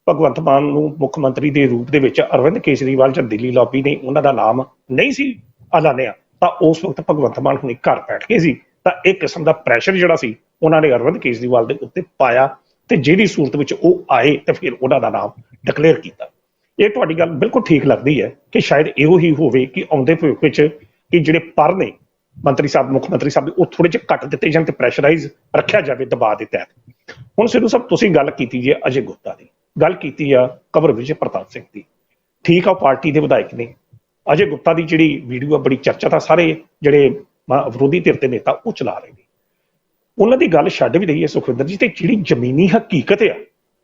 ਭਗਵੰਤ ਮਾਨ ਨੂੰ ਮੁੱਖ ਮੰਤਰੀ ਦੇ ਰੂਪ ਦੇ ਵਿੱਚ ਅਰਵਿੰਦ ਕੇਜਰੀਵਾਲ ਜਾਂ ਦਿੱਲੀ ਲੌਬੀ ਨੇ ਉਹਨਾਂ ਦਾ ਨਾਮ ਨਹੀਂ ਸੀ ਐਲਾਨਿਆ, ਤਾਂ ਉਸ ਵਕਤ ਭਗਵੰਤ ਮਾਨ ਹੁਣੇ ਘਰ ਬੈਠ ਕੇ ਸੀ। ਤਾਂ ਇਹ ਕਿਸਮ ਦਾ ਪ੍ਰੈਸ਼ਰ ਜਿਹੜਾ ਸੀ, ਉਹਨਾਂ ਨੇ ਅਰਵਿੰਦ ਕੇਜਰੀਵਾਲ ਦੇ ਉੱਤੇ ਪਾਇਆ। ਤੇ ਜਿਹਦੀ ਸੂਰਤ ਵਿੱਚ ਉਹ ਆਏ ਤੇ ਫਿਰ ਉਹਨਾਂ ਦਾ ਨਾਮ ਡਿਕਲੇਅਰ ਕੀਤਾ। ਇਹ ਤੁਹਾਡੀ ਗੱਲ ਬਿਲਕੁਲ ਠੀਕ ਲੱਗਦੀ ਹੈ ਕਿ ਸ਼ਾਇਦ ਇਹੋ ਹੀ ਹੋਵੇ ਕਿ ਆਉਂਦੇ ਭਵਿੱਖ ਵਿੱਚ ਕਿ ਜਿਹੜੇ ਪਰ ਨੇ, ਮੰਤਰੀ ਸਾਹਿਬ, ਮੁੱਖ ਮੰਤਰੀ ਸਾਹਿਬ ਦੇ ਉਹ ਥੋੜੇ ਜਿਹਾ ਘੱਟ ਦਿੱਤੇ ਜਾਣ ਤੇ ਪ੍ਰੈਸ਼ਰਾਈਜ਼ ਰੱਖਿਆ ਜਾਵੇ ਦਬਾਅ ਦੇ ਤਹਿਤ। ਹੁਣ ਸਿੱਧੂ ਸਾਹਿਬ, ਤੁਸੀਂ ਗੱਲ ਕੀਤੀ ਜੀ ਅਜੇ ਗੁਪਤਾ ਦੀ। ਗੱਲ ਕੀਤੀ ਆ ਕਵਰ ਵਿਜੇ ਪ੍ਰਤਾਪ ਸਿੰਘ ਦੀ। ਠੀਕ ਆ, ਉਹ ਪਾਰਟੀ ਦੇ ਵਿਧਾਇਕ ਨੇ। ਅਜੇ ਗੁਪਤਾ ਦੀ ਜਿਹੜੀ ਵੀਡੀਓ ਆ, ਬੜੀ ਚਰਚਾ ਤਾਂ ਸਾਰੇ ਜਿਹੜੇ ਵਿਰੋਧੀ ਧਿਰ ਦੇ ਨੇਤਾ, ਉਹ ਚਲਾ ਰਹੇ ਨੇ। ਉਹਨਾਂ ਦੀ ਗੱਲ ਛੱਡ ਵੀ ਰਹੀ ਹੈ ਸੁਖਵਿੰਦਰ ਜੀ, ਤੇ ਜਿਹੜੀ ਜ਼ਮੀਨੀ ਹਕੀਕਤ ਆ,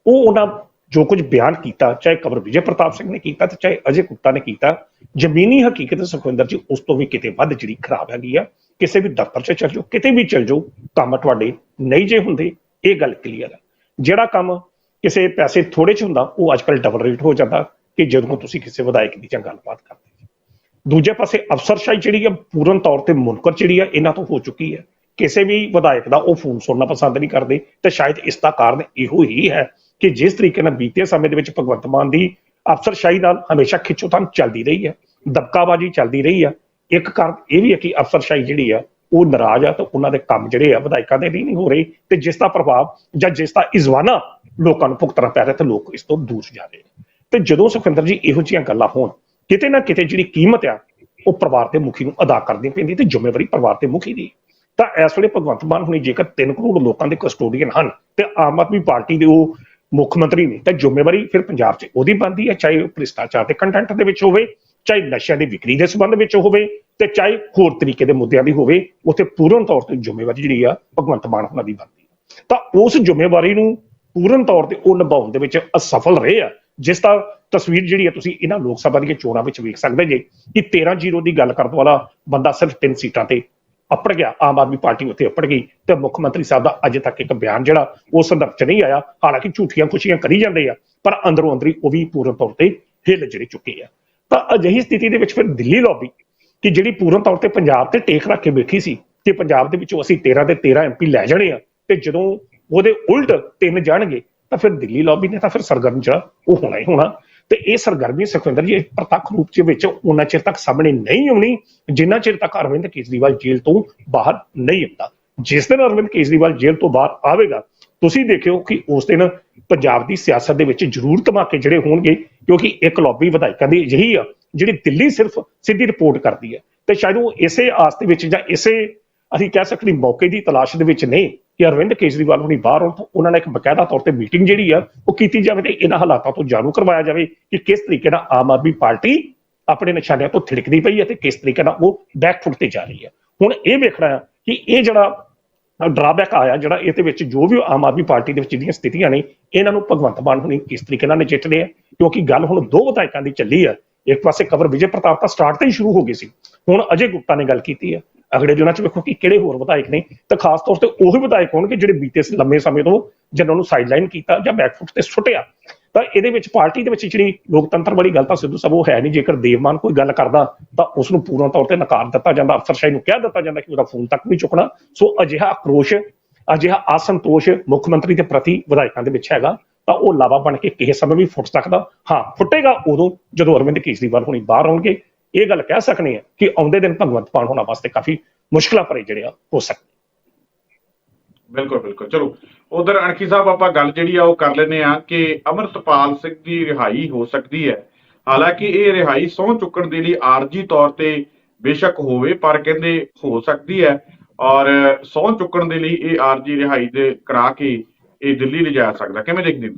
ਉਹ ਉਹਨਾਂ ਜੋ ਕੁਝ ਬਿਆਨ ਕੀਤਾ, ਚਾਹੇ ਕਵਰ ਵਿਜੇ ਪ੍ਰਤਾਪ ਸਿੰਘ ਨੇ ਕੀਤਾ ਤੇ ਚਾਹੇ ਅਜੇ ਗੁਪਤਾ ਨੇ ਕੀਤਾ, ਜ਼ਮੀਨੀ ਹਕੀਕਤ ਸੁਖਵਿੰਦਰ ਜੀ, ਉਸ ਤੋਂ ਵੀ ਕਿਤੇ ਵੱਧ ਜਿਹੜੀ ਖਰਾਬ ਹੈਗੀ ਆ, ਕਿਸੇ ਵੀ ਦਫ਼ਤਰ 'ਚ ਚੱਲ ਜਾਓ, ਕਿਤੇ ਵੀ ਚੱਲ ਜਾਓ, ਕੰਮ ਤੁਹਾਡੇ ਨਹੀਂ ਜੇ ਹੁੰਦੇ, ਇਹ ਗੱਲ ਕਲੀਅਰ ਆ। ਜਿਹੜਾ ਕੰਮ ਕਿਸੇ ਪੈਸੇ ਥੋੜੇ 'ਚ ਹੁੰਦਾ, ਉਹ ਅੱਜਕੱਲ ਡਬਲ ਰੇਟ ਹੋ ਜਾਂਦਾ, ਕਿ ਜਦੋਂ ਤੁਸੀਂ ਕਿਸੇ ਵਿਧਾਇਕ ਦੀ ਜਾਂ ਗੱਲਬਾਤ ਕਰਦੇ ਦੂਜੇ ਪਾਸੇ ਅਫਸਰਸ਼ਾਹੀ ਜਿਹੜੀ ਆ, ਪੂਰਨ ਤੌਰ ਤੇ ਮੁਨਕਰ ਜਿਹੜੀ ਆ, ਇਹਨਾਂ ਤੋਂ ਹੋ ਚੁੱਕੀ ਹੈ ਕਿਸੇ ਵੀ ਵਿਧਾਇਕ ਦਾ ਉਹ ਫੋਨ ਸੁਣਨਾ ਪਸੰਦ ਨਹੀਂ ਕਰਦੇ, ਤੇ ਸ਼ਾਇਦ ਇਸ ਦਾ ਕਾਰਨ ਇਹੋ ਹੀ ਹੈ ਕਿ ਜਿਸ ਤਰੀਕੇ ਨਾਲ ਬੀਤੇ ਸਮੇਂ ਦੇ ਵਿੱਚ ਭਗਵੰਤ ਮਾਨ ਦੀ ਅਫਸਰਸ਼ਾਹੀ ਨਾਲ ਹਮੇਸ਼ਾ ਖਿੱਚੋਤਾਣ ਚੱਲਦੀ ਰਹੀ ਹੈ, ਦਬਕਾਬਾਜੀ ਚੱਲਦੀ ਰਹੀ ਹੈ, ਇੱਕ ਕਾਰਨ ਇਹ ਵੀ ਹੈ ਕਿ ਅਫਸਰਸ਼ਾਹੀ ਜਿਹੜੀ ਆ, ਉਹ ਨਾਰਾਜ਼ ਆ ਤੇ ਉਹਨਾਂ ਦੇ ਕੰਮ ਜਿਹੜੇ ਆ ਵਿਧਾਇਕਾਂ ਦੇ ਵੀ ਨਹੀਂ ਹੋ ਰਹੇ ਤੇ ਜਿਸ ਦਾ ਪ੍ਰਭਾਵ ਜਾਂ ਜਿਸ ਦਾ ਇਜ਼ਵਾਨਾ ਲੋਕਾਂ ਨੂੰ ਭੁਗਤਣਾ ਪੈ ਰਿਹਾ ਤੇ ਲੋਕ ਇਸ ਤੋਂ ਦੂਰ ਜਾ ਰਹੇ ਨੇ। ਤੇ ਜਦੋਂ ਸੁਖਵਿੰਦਰ ਜੀ ਇਹੋ ਜਿਹੀਆਂ ਗੱਲਾਂ ਹੋਣ, ਕਿਤੇ ਨਾ ਕਿਤੇ ਜਿਹੜੀ ਕੀਮਤ ਆ, ਉਹ ਪਰਿਵਾਰ ਦੇ ਮੁਖੀ ਨੂੰ ਅਦਾ ਕਰਨੀ ਪੈਂਦੀ ਤੇ ਜ਼ਿੰਮੇਵਾਰੀ ਪਰਿਵਾਰ ਦੇ ਮੁਖੀ ਦੀ ਤਾਂ ਇਸ ਵੇਲੇ ਭਗਵੰਤ ਮਾਨ ਹੁਣੀ ਜੇਕਰ 3 ਕਰੋੜ ਲੋਕਾਂ ਦੇ ਕਸਟੋਡੀਅਨ ਹਨ ਤੇ ਆਮ ਆਦਮੀ ਪਾਰਟੀ ਦੇ ਉਹ ਮੁੱਖ ਮੰਤਰੀ ਨੇ, ਤਾਂ ਜ਼ਿੰਮੇਵਾਰੀ ਫਿਰ ਪੰਜਾਬ 'ਚ ਉਹਦੀ ਬਣਦੀ ਹੈ, ਚਾਹੇ ਉਹ ਭ੍ਰਿਸ਼ਟਾਚਾਰ ਦੇ ਕੰਟੈਂਟ ਦੇ ਵਿੱਚ ਹੋਵੇ, ਚਾਹੇ ਨਸ਼ਿਆਂ ਦੀ ਵਿਕਰੀ ਦੇ ਸੰਬੰਧ ਵਿੱਚ ਹੋਵੇ ਤੇ ਚਾਹੇ ਹੋਰ ਤਰੀਕੇ ਦੇ ਮੁੱਦਿਆਂ ਦੀ ਹੋਵੇ, ਉੱਥੇ ਪੂਰਨ ਤੌਰ ਤੇ ਜ਼ਿੰਮੇਵਾਰੀ ਜਿਹੜੀ ਆ ਭਗਵੰਤ ਮਾਨ ਉਹਨਾਂ ਦੀ ਬਣਦੀ ਹੈ। ਤਾਂ ਉਸ ਜ਼ਿੰਮੇਵਾਰੀ ਨੂੰ ਪੂਰਨ ਤੌਰ ਤੇ ਉਹ ਨਿਭਾਉਣ ਦੇ ਵਿੱਚ ਅਸਫਲ ਰਹੇ ਆ, ਜਿਸ ਦਾ ਤਸਵੀਰ ਜਿਹੜੀ ਹੈ ਤੁਸੀਂ ਇਹਨਾਂ ਲੋਕ ਸਭਾ ਦੀਆਂ ਚੋਣਾਂ ਵਿੱਚ ਵੇਖ ਸਕਦੇ ਜੇ, ਕਿ 13-0 ਦੀ ਗੱਲ ਕਰਨ ਵਾਲਾ ਬੰਦਾ ਸਿਰਫ ਤਿੰਨ ਸੀਟਾਂ ਤੇ ਅਪੜ ਗਿਆ, ਆਮ ਆਦਮੀ ਪਾਰਟੀ ਉੱਥੇ ਅਪੜ ਗਈ ਤੇ ਮੁੱਖ ਮੰਤਰੀ ਸਾਹਿਬ ਦਾ ਅਜੇ ਤੱਕ ਇੱਕ ਬਿਆਨ ਜਿਹੜਾ ਉਹ ਸੰਦਰਭ ਚ ਨਹੀਂ ਆਇਆ, ਹਾਲਾਂਕਿ ਝੂਠੀਆਂ ਖੁਸ਼ੀਆਂ ਕਰੀ ਜਾਂਦੇ ਆ, ਪਰ ਅੰਦਰੋਂ ਅੰਦਰੀ ਉਹ ਵੀ ਪੂਰਨ ਤੌਰ ਤੇ ਹਿੱਲ ਜਿਹੜੀ ਚੁੱਕੇ ਆ। ਤਾਂ ਅਜਿਹੀ ਸਥਿਤੀ ਦੇ ਵਿੱਚ ਫਿਰ ਦਿੱਲੀ ਲੌਬੀ ਕਿ ਜਿਹੜੀ ਪੂਰਨ ਤੌਰ ਤੇ ਪੰਜਾਬ ਤੇ ਟੇਕ ਰੱਖ ਕੇ ਬੈਠੀ ਸੀ ਕਿ ਪੰਜਾਬ ਦੇ ਵਿੱਚੋਂ ਅਸੀਂ 13 ਦੇ 13 ਐਮਪੀ ਲੈ ਜਾਣੇ ਆ ਤੇ ਜਦੋਂ ਉਹਦੇ ਉਲਟ ਤਿੰਨ ਜਾਣਗੇ ਤਾਂ ਫਿਰ ਦਿੱਲੀ ਲੌਬੀ ਨੇ ਤਾਂ ਫਿਰ ਸਰਗਰਮ ਜਿਹੜਾ ਉਹ ਹੋਣਾ ਹੀ ਹੋਣਾ। ਤੇ ਇਹ ਸਰਗਰਮੀ ਸੁਖਵਿੰਦਰ ਜੀ ਪ੍ਰਤੱਖ ਰੂਪ ਦੇ ਵਿੱਚ ਉਹਨਾਂ ਚਿਰ ਤੱਕ ਸਾਹਮਣੇ ਨਹੀਂ ਆਉਣੀ, ਜਿੰਨਾ ਚਿਰ ਤੱਕ ਅਰਵਿੰਦ ਕੇਜਰੀਵਾਲ ਜੇਲ੍ਹ ਤੋਂ ਬਾਹਰ ਨਹੀਂ ਆਉਂਦਾ। ਜਿਸ ਦਿਨ ਅਰਵਿੰਦ ਕੇਜਰੀਵਾਲ ਜੇਲ੍ਹ ਤੋਂ ਬਾਹਰ ਆਵੇਗਾ, ਤੁਸੀਂ ਦੇਖਿਓ ਕਿ ਉਸ ਦਿਨ ਪੰਜਾਬ ਦੀ ਸਿਆਸਤ ਦੇ ਵਿੱਚ ਜ਼ਰੂਰ ਧਮਾਕੇ ਜਿਹੜੇ ਹੋਣਗੇ, ਕਿਉਂਕਿ ਇੱਕ ਲੌਬੀ ਵਿਧਾਇਕਾਂ ਦੀ ਅਜਿਹੀ ਆ, ਜਿਹੜੀ ਦਿੱਲੀ ਸਿਰਫ ਸਿੱਧੀ ਰਿਪੋਰਟ ਕਰਦੀ ਹੈ। ਤੇ ਸ਼ਾਇਦ ਉਹ ਇਸੇ ਆਸ ਦੇ ਵਿੱਚ ਜਾਂ ਇਸੇ, ਅਸੀਂ ਕਹਿ ਸਕਦੇ ਮੌਕੇ ਦੀ ਤਲਾਸ਼ ਦੇ ਵਿੱਚ ਨਹੀਂ ਕਿ ਅਰਵਿੰਦ ਕੇਜਰੀਵਾਲ ਹੁਣੀ ਬਾਹਰ ਆਉਣ ਤਾਂ ਉਹਨਾਂ ਨੇ ਇੱਕ ਬਕਾਇਦਾ ਤੌਰ ਤੇ ਮੀਟਿੰਗ ਜਿਹੜੀ ਆ, ਉਹ ਕੀਤੀ ਜਾਵੇ ਤੇ ਇਹਨਾਂ ਹਾਲਾਤਾਂ ਤੋਂ ਜਾਣੂ ਕਰਵਾਇਆ ਜਾਵੇ ਕਿ ਕਿਸ ਤਰੀਕੇ ਨਾਲ ਆਮ ਆਦਮੀ ਪਾਰਟੀ ਆਪਣੇ ਨਿਸ਼ਾਨਿਆਂ ਤੋਂ ਥਿੜਕਦੀ ਪਈ ਹੈ ਤੇ ਕਿਸ ਤਰੀਕੇ ਨਾਲ ਉਹ ਬੈਕਫੁੱਟ ਤੇ ਜਾ ਰਹੀ ਹੈ। ਹੁਣ ਇਹ ਵੇਖਣਾ ਹੈ ਕਿ ਇਹ ਜਿਹੜਾ ਡਰਾਬੈਕ ਆਇਆ, ਜਿਹੜਾ ਇਹਦੇ ਵਿੱਚ ਜੋ ਵੀ ਆਮ ਆਦਮੀ ਪਾਰਟੀ ਦੇ ਵਿੱਚ ਜਿਹੜੀਆਂ ਸਥਿਤੀਆਂ ਨੇ, ਇਹਨਾਂ ਨੂੰ ਭਗਵੰਤ ਮਾਨ ਹੁਣੀ ਕਿਸ ਤਰੀਕੇ ਨਾਲ ਨਜਿੱਠਦੇ ਆ? ਕਿਉਂਕਿ ਗੱਲ ਹੁਣ ਦੋ ਵਿਧਾਇਕਾਂ ਦੀ ਚੱਲੀ ਆ। ਇੱਕ ਪਾਸੇ ਕਵਰ ਵਿਜੇ ਪ੍ਰਤਾਪ ਤਾਂ ਸਟਾਰਟ ਤੋਂ ਹੀ ਸ਼ੁਰੂ ਹੋ ਗਈ ਸੀ। ਹੁਣ ਅਜੇ ਗੁਪਤਾ ਨੇ ਗੱਲ ਕੀਤੀ ਹੈ ਅਗਲੇ ਦਿਨਾਂ 'ਚ ਵੇਖੋ ਕਿ ਕਿਹੜੇ ਹੋਰ ਵਿਧਾਇਕ ਨੇ ਤੇ ਖਾਸ ਤੌਰ ਤੇ ਉਹੀ ਵਿਧਾਇਕ ਹੋਣਗੇ ਜਿਹੜੇ ਬੀਤੇ ਲੰਮੇ ਸਮੇਂ ਤੋਂ ਜਿਨ੍ਹਾਂ ਨੂੰ ਸਾਈਡਲਾਈਨ ਕੀਤਾ ਜਾਂ ਬੈਕਫੁੱਟ ਤੇ ਸੁੱਟਿਆ। ਤਾਂ ਇਹਦੇ ਵਿੱਚ ਪਾਰਟੀ ਦੇ ਵਿੱਚ ਜਿਹੜੀ ਲੋਕਤੰਤਰ ਵਾਲੀ ਗੱਲ ਤਾਂ ਸਿੱਧੂ ਸਾਹਿਬ ਉਹ ਹੈ ਨਹੀਂ, ਜੇਕਰ ਦੇਵਮਾਨ ਕੋਈ ਗੱਲ ਕਰਦਾ ਤਾਂ ਉਸ ਨੂੰ ਪੂਰਨ ਤੌਰ ਤੇ ਨਕਾਰ ਦਿੱਤਾ ਜਾਂਦਾ ਅਫਸਰਸ਼ਾਹੀ ਨੂੰ ਕਹਿ ਦਿੱਤਾ ਜਾਂਦਾ ਕਿ ਉਹਦਾ ਫੋਨ ਤੱਕ ਨਹੀਂ ਚੁੱਕਣਾ। ਸੋ ਅਜਿਹਾ ਆਕਰੋਸ਼, ਅਜਿਹਾ ਅਸੰਤੋਸ਼ ਮੁੱਖ ਮੰਤਰੀ ਦੇ ਪ੍ਰਤੀ ਵਿਧਾਇਕਾਂ ਦੇ ਵਿੱਚ ਹੈਗਾ, ਤਾਂ ਉਹ ਲਾਵਾ ਬਣ ਕੇ ਕਿਸੇ ਸਮੇਂ ਵੀ ਫੁੱਟ ਸਕਦਾ। ਹਾਂ, ਫੁੱਟੇਗਾ ਉਦੋਂ ਜਦੋਂ ਅਰਵਿੰਦ ਕੇਜਰੀਵਾਲ ਹੁਣੀ ਬਾਹਰ ਆਉਣਗੇ। ਇਹ ਗੱਲ ਕਹਿ ਸਕਨੇ ਆ ਕਿ ਆਉਂਦੇ ਦਿਨ ਭਗਵੰਤ ਮਾਨ ਹੋਣਾ ਵਾਸਤੇ ਕਾਫੀ ਮੁਸ਼ਕਲਾਂ ਭਰੇ ਜਿਹੜੇ ਆ, ਹੋ ਸਕਦੇ ਬਿਲਕੁਲ ਬਿਲਕੁਲ। ਚਲੋ, ਉਧਰ ਅਣਖੀ ਸਾਹਿਬ ਆਪਾਂ ਗੱਲ ਜਿਹੜੀ ਆ ਉਹ ਕਰ ਲੈਨੇ ਆ ਕਿ ਅਮਰਤਪਾਲ ਸਿੰਘ ਦੀ ਰਿਹਾਈ ਹੋ ਸਕਦੀ ਹੈ। ਹਾਲਾਂਕਿ ਇਹ ਰਿਹਾਈ ਸਹੁੰ ਚੁੱਕਣ ਦੇ ਲਈ ਆਰਜੀ ਤੌਰ ਤੇ ਬੇਸ਼ੱਕ ਹੋਵੇ, ਪਰ ਕਹਿੰਦੇ ਹੋ ਸਕਦੀ ਹੈ। ਔਰ ਸਹੁੰ ਚੁੱਕਣ ਦੇ ਲਈ ਇਹ ਆਰਜੀ ਰਿਹਾਈ ਦੇ ਕਰਾ ਕੇ ਇਹ ਦਿੱਲੀ ਲਿਜਾ ਸਕਦਾ। ਕਿਵੇਂ ਦੇਖਦੇ ਹੋ?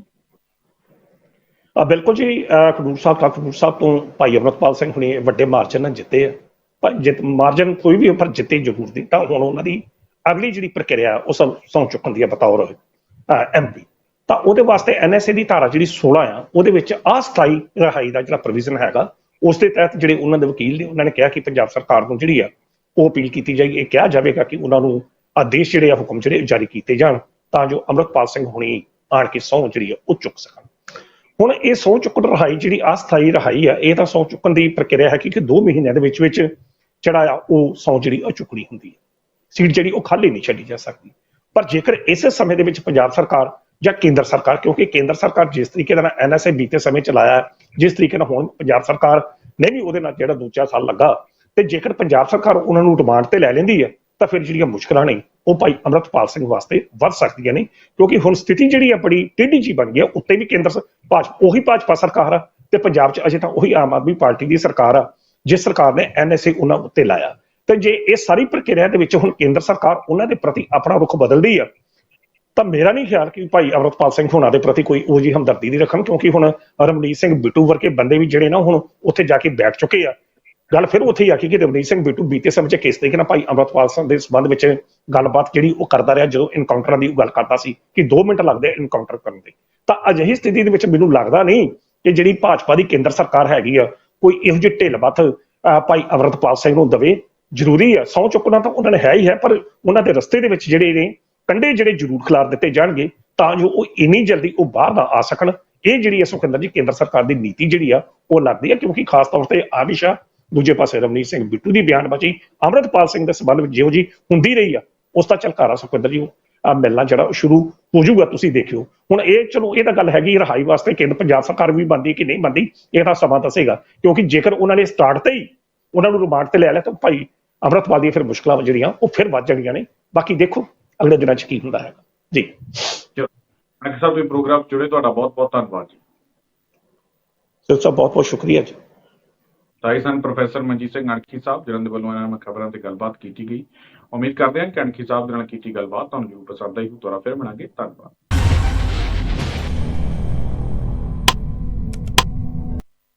ਬਿਲਕੁਲ ਜੀ ਖਡੂਰ ਸਾਹਿਬ, ਤਾਂ ਖਡੂਰ ਸਾਹਿਬ ਤੋਂ ਭਾਈ ਅਮਰਤਪਾਲ ਸਿੰਘ ਹੁਣੇ ਵੱਡੇ ਮਾਰਜਨ ਨਾਲ ਜਿੱਤੇ ਆ। ਪਰ ਜਿੱਤ, ਮਾਰਜਨ ਕੋਈ ਵੀ ਉੱਪਰ ਜਿੱਤੇ ਜ਼ਰੂਰ ਦੀ, ਤਾਂ ਹੁਣ ਉਹਨਾਂ ਦੀ ਅਗਲੀ ਜਿਹੜੀ ਪ੍ਰਕਿਰਿਆ, ਉਹ ਸਭ ਸੌਂ ਚੁੱਕਣ ਦੀ ਆ ਬਤੌਰ ਐਮਪੀ ਤਾਂ ਉਹਦੇ ਵਾਸਤੇ ਐਨਐਸਏ ਦੀ ਧਾਰਾ ਜਿਹੜੀ 16 ਆ, ਉਹਦੇ ਵਿੱਚ ਅਸਥਾਈ ਰਿਹਾਈ ਦਾ ਜਿਹੜਾ ਪ੍ਰੋਵੀਜ਼ਨ ਹੈਗਾ, ਉਸ ਦੇ ਤਹਿਤ ਜਿਹੜੇ ਉਹਨਾਂ ਦੇ ਵਕੀਲ ਨੇ, ਉਹਨਾਂ ਨੇ ਕਿਹਾ ਕਿ ਪੰਜਾਬ ਸਰਕਾਰ ਨੂੰ ਜਿਹੜੀ ਆ, ਉਹ ਅਪੀਲ ਕੀਤੀ ਜਾਏਗੀ ਇਹ ਕਿਹਾ ਜਾਵੇਗਾ ਕਿ ਉਹਨਾਂ ਨੂੰ ਆਦੇਸ਼ ਜਿਹੜੇ ਆ ਹੁਕਮ ਜਿਹੜੇ ਜਾਰੀ ਕੀਤੇ ਜਾਣ, ਤਾਂ ਜੋ ਅਮਰਤਪਾਲ ਸਿੰਘ ਹੁਣੀ ਆਣ ਕੇ ਸਹੁੰ ਜਿਹੜੀ ਆ, ਉਹ ਚੁੱਕ ਸਕਣ। ਹੁਣ ਇਹ ਸਹੁੰ ਚੁੱਕਣ ਰਹਾਈ ਜਿਹੜੀ ਅਸਥਾਈ ਰਹਾਈ ਆ, ਇਹ ਤਾਂ ਸਹੁੰ ਚੁੱਕਣ ਦੀ ਪ੍ਰਕਿਰਿਆ ਹੈ ਕਿ 2 ਮਹੀਨਿਆਂ ਦੇ ਵਿੱਚ ਵਿੱਚ ਜਿਹੜਾ ਆ ਉਹ ਸਹੁੰ ਜਿਹੜੀ ਉਹ ਚੁੱਕਣੀ ਹੁੰਦੀ ਹੈ। ਸੀਟ ਜਿਹੜੀ ਉਹ ਖਾਲੀ ਨਹੀਂ ਛੱਡੀ ਜਾ ਸਕਦੀ। ਪਰ ਜੇਕਰ ਇਸੇ ਸਮੇਂ ਦੇ ਵਿੱਚ ਪੰਜਾਬ ਸਰਕਾਰ ਜਾਂ ਕੇਂਦਰ ਸਰਕਾਰ, ਕਿਉਂਕਿ ਕੇਂਦਰ ਸਰਕਾਰ ਜਿਸ ਤਰੀਕੇ ਦੇ ਨਾਲ ਐਨਐਸਏ ਬੀਤੇ ਸਮੇਂ ਚਲਾਇਆ ਜਿਸ ਤਰੀਕੇ ਨਾਲ ਹੁਣ ਪੰਜਾਬ ਸਰਕਾਰ ਨੇ ਵੀ ਉਹਦੇ ਨਾਲ ਜਿਹੜਾ ਦੂਜਾ ਸਾਲ ਲੱਗਾ, ਤੇ ਜੇਕਰ ਪੰਜਾਬ ਸਰਕਾਰ ਉਹਨਾਂ ਨੂੰ ਡਿਮਾਂਡ ਤੇ ਲੈ ਲੈਂਦੀ ਹੈ, ਤਾਂ ਫਿਰ ਜਿਹੜੀਆਂ ਮੁਸ਼ਕਲਾਂ ਨੇ ਉਹ ਭਾਈ ਅਮਰਤਪਾਲ ਸਿੰਘ ਵਾਸਤੇ ਵੱਧ ਸਕਦੀਆਂ ਨੇ ਕਿਉਂਕਿ ਹੁਣ ਸਥਿਤੀ ਜਿਹੜੀ ਆ ਬੜੀ ਟੇਢੀ ਜੀ ਬਣ ਗਈ ਹੈ, ਉੱਤੇ ਵੀ ਕੇਂਦਰ ਭਾਜਪਾ ਉਹੀ ਭਾਜਪਾ ਸਰਕਾਰ ਆ ਤੇ ਪੰਜਾਬ 'ਚ ਅਜੇ ਤਾਂ ਉਹੀ ਆਮ ਆਦਮੀ ਪਾਰਟੀ ਦੀ ਸਰਕਾਰ ਆ, ਜਿਸ ਸਰਕਾਰ ਨੇ ਐਨਐਸਏ ਉਹਨਾਂ ਉੱਤੇ ਲਾਇਆ। ਤੇ ਜੇ ਇਹ ਸਾਰੀ ਪ੍ਰਕਿਰਿਆ ਦੇ ਵਿੱਚ ਹੁਣ ਕੇਂਦਰ ਸਰਕਾਰ ਉਹਨਾਂ ਦੇ ਪ੍ਰਤੀ ਆਪਣਾ ਰੁਖ ਬਦਲਦੀ ਆ, ਤਾਂ ਮੇਰਾ ਨਹੀਂ ਖਿਆਲ ਕਿ ਭਾਈ ਅਮਰਤਪਾਲ ਸਿੰਘ ਹੋਣਾ ਦੇ ਪ੍ਰਤੀ ਕੋਈ ਉਹ ਜੀ ਹਮਦਰਦੀ ਨਹੀਂ ਰੱਖਣ, ਕਿਉਂਕਿ ਹੁਣ ਰਮਨੀਤ ਸਿੰਘ ਬਿੱਟੂ ਵਰਗੇ ਬੰਦੇ ਵੀ ਜਿਹੜੇ ਨਾ ਹੁਣ ਉੱਥੇ ਜਾ ਕੇ ਬੈਠ ਚੁੱਕੇ ਆ ਗੱਲ ਫਿਰ ਉੱਥੇ ਹੀ ਆ ਕਿ ਰਵਨੀਤ ਸਿੰਘ ਬਿੱਟੂ ਬੀਤੇ ਸਮੇਂ 'ਚ ਕੇਸ ਦੇਖਣਾ ਭਾਈ ਅਮਰਤਪਾਲ ਸਿੰਘ ਦੇ ਸੰਬੰਧ ਵਿੱਚ ਗੱਲਬਾਤ ਜਿਹੜੀ ਉਹ ਕਰਦਾ ਰਿਹਾ ਜਦੋਂ ਇਨਕਾਊਂਟਰਾਂ ਦੀ ਉਹ ਗੱਲ ਕਰਦਾ ਸੀ ਕਿ 2 ਮਿੰਟ ਲੱਗਦੇ ਇਨਕਾਊਂਟਰ ਕਰਨ ਦੇ। ਤਾਂ ਅਜਿਹੀ ਸਥਿਤੀ ਦੇ ਵਿੱਚ ਮੈਨੂੰ ਲੱਗਦਾ ਨਹੀਂ ਕਿ ਜਿਹੜੀ ਭਾਜਪਾ ਦੀ ਕੇਂਦਰ ਸਰਕਾਰ ਹੈਗੀ ਆ, ਕੋਈ ਇਹੋ ਜਿਹੀ ਢਿੱਲ ਬੱਥ ਅਹ, ਭਾਈ ਅਮਰਤਪਾਲ ਸਿੰਘ ਨੂੰ ਦਵੇ, ਜ਼ਰੂਰੀ ਆ, ਸਹੁੰ ਚੁੱਕਣਾ ਤਾਂ ਉਹਨਾਂ ਨੇ ਹੈ ਹੀ ਹੈ, ਪਰ ਉਹਨਾਂ ਦੇ ਰਸਤੇ ਦੇ ਵਿੱਚ ਜਿਹੜੇ ਨੇ ਕੰਡੇ ਜਿਹੜੇ ਜ਼ਰੂਰ ਖਿਲਾਰ ਦਿੱਤੇ ਜਾਣਗੇ, ਤਾਂ ਜੋ ਉਹ ਇੰਨੀ ਜਲਦੀ ਉਹ ਬਾਹਰ ਨਾ ਆ ਸਕਣ। ਇਹ ਜਿਹੜੀ ਹੈ ਸੁਖਿੰਦਰ ਜੀ ਕੇਂਦਰ ਸਰਕਾਰ ਦੀ ਨੀਤੀ ਜਿਹੜੀ ਆ, ਉਹ ਲੱਗਦੀ ਹੈ ਕਿਉਂਕਿ ਖਾਸ ਤੌਰ ਤੇ ਆਮਿਸ਼ਾ ਦੂਜੇ ਪਾਸੇ ਰਮਨੀਤ ਸਿੰਘ ਬਿੱਟੂ ਦੀ ਬਿਆਨਬਾਜ਼ੀ ਅਮਰਤਪਾਲ ਸਿੰਘ ਦੇ ਸੰਬੰਧ ਵਿੱਚ ਜਿਹੋ ਜੀ ਹੁੰਦੀ ਰਹੀ ਆ ਉਸ ਦਾ ਝਲਕਾਰਾ ਸੁਖਿੰਦਰ ਜੀ ਆ ਮਿਲਣਾ ਜਿਹੜਾ ਸ਼ੁਰੂ ਹੋ ਜਾਊਗਾ ਤੁਸੀਂ ਦੇਖਿਓ। ਹੁਣ ਇਹ ਚਲੋ ਇਹ ਤਾਂ ਗੱਲ ਹੈਗੀ ਰਹਾਈ ਵਾਸਤੇ ਕੇਂਦਰ ਪੰਜਾਬ ਸਰਕਾਰ ਵੀ ਬੰਦੀ ਕਿ ਨਹੀਂ ਬੰਦੀ ਇਹ ਤਾਂ ਸਮਾਂ ਦੱਸੇਗਾ। ਕਿਉਂਕਿ ਜੇਕਰ ਉਹਨਾਂ ਨੇ ਸਟਾਰਟ ਤੇ ਹੀ ਉਹਨਾਂ ਨੂੰ ਰਿਮਾਂਡ ਤੇ ਲੈ ਲਿਆ ਤਾਂ ਭਾਈ ਅਮਰਤਪਾਲ ਦੀਆਂ ਫਿਰ ਮੁਸ਼ਕਲਾਂ ਜਿਹੜੀਆਂ ਉਹ ਫਿਰ ਵੱਧ ਜਾਣੀਆਂ ਨੇ। ਬਾਕੀ ਦੇਖੋ ਅਗਲੇ ਦਿਨਾਂ 'ਚ ਕੀ ਹੁੰਦਾ ਹੈਗਾ। ਜੀ। ਅਣਖੀ ਸਾਹਿਬ ਇਹ ਪ੍ਰੋਗਰਾਮ ਜੁੜੇ ਤੁਹਾਡਾ ਬਹੁਤ ਬਹੁਤ ਧੰਨਵਾਦ ਜੀ। ਸਰ ਬਹੁਤ ਬਹੁਤ ਸ਼ੁਕਰੀਆ ਜੀ। ਤਾਈ ਸਨ ਪ੍ਰੋਫੈਸਰ ਮਨਜੀਤ ਸਿੰਘ ਅਣਖੀ ਸਾਹਿਬ, ਜਿਨ੍ਹਾਂ ਦੇ ਵੱਲੋਂ ਇਹਨਾਂ ਨਾਲ ਖਬਰਾਂ ਤੇ ਗੱਲਬਾਤ ਕੀਤੀ ਗਈ। ਉਮੀਦ ਕਰਦੇ ਹਾਂ ਕਿ ਅਣਖੀ ਸਾਹਿਬ ਦੇ ਨਾਲ ਕੀਤੀ ਗੱਲਬਾਤ ਤੁਹਾਨੂੰ ਜ਼ਰੂਰ ਪਸੰਦ ਆਈ ਹੋ ਦੁਬਾਰਾ ਫਿਰ ਮਿਲਾਂਗੇ। ਧੰਨਵਾਦ।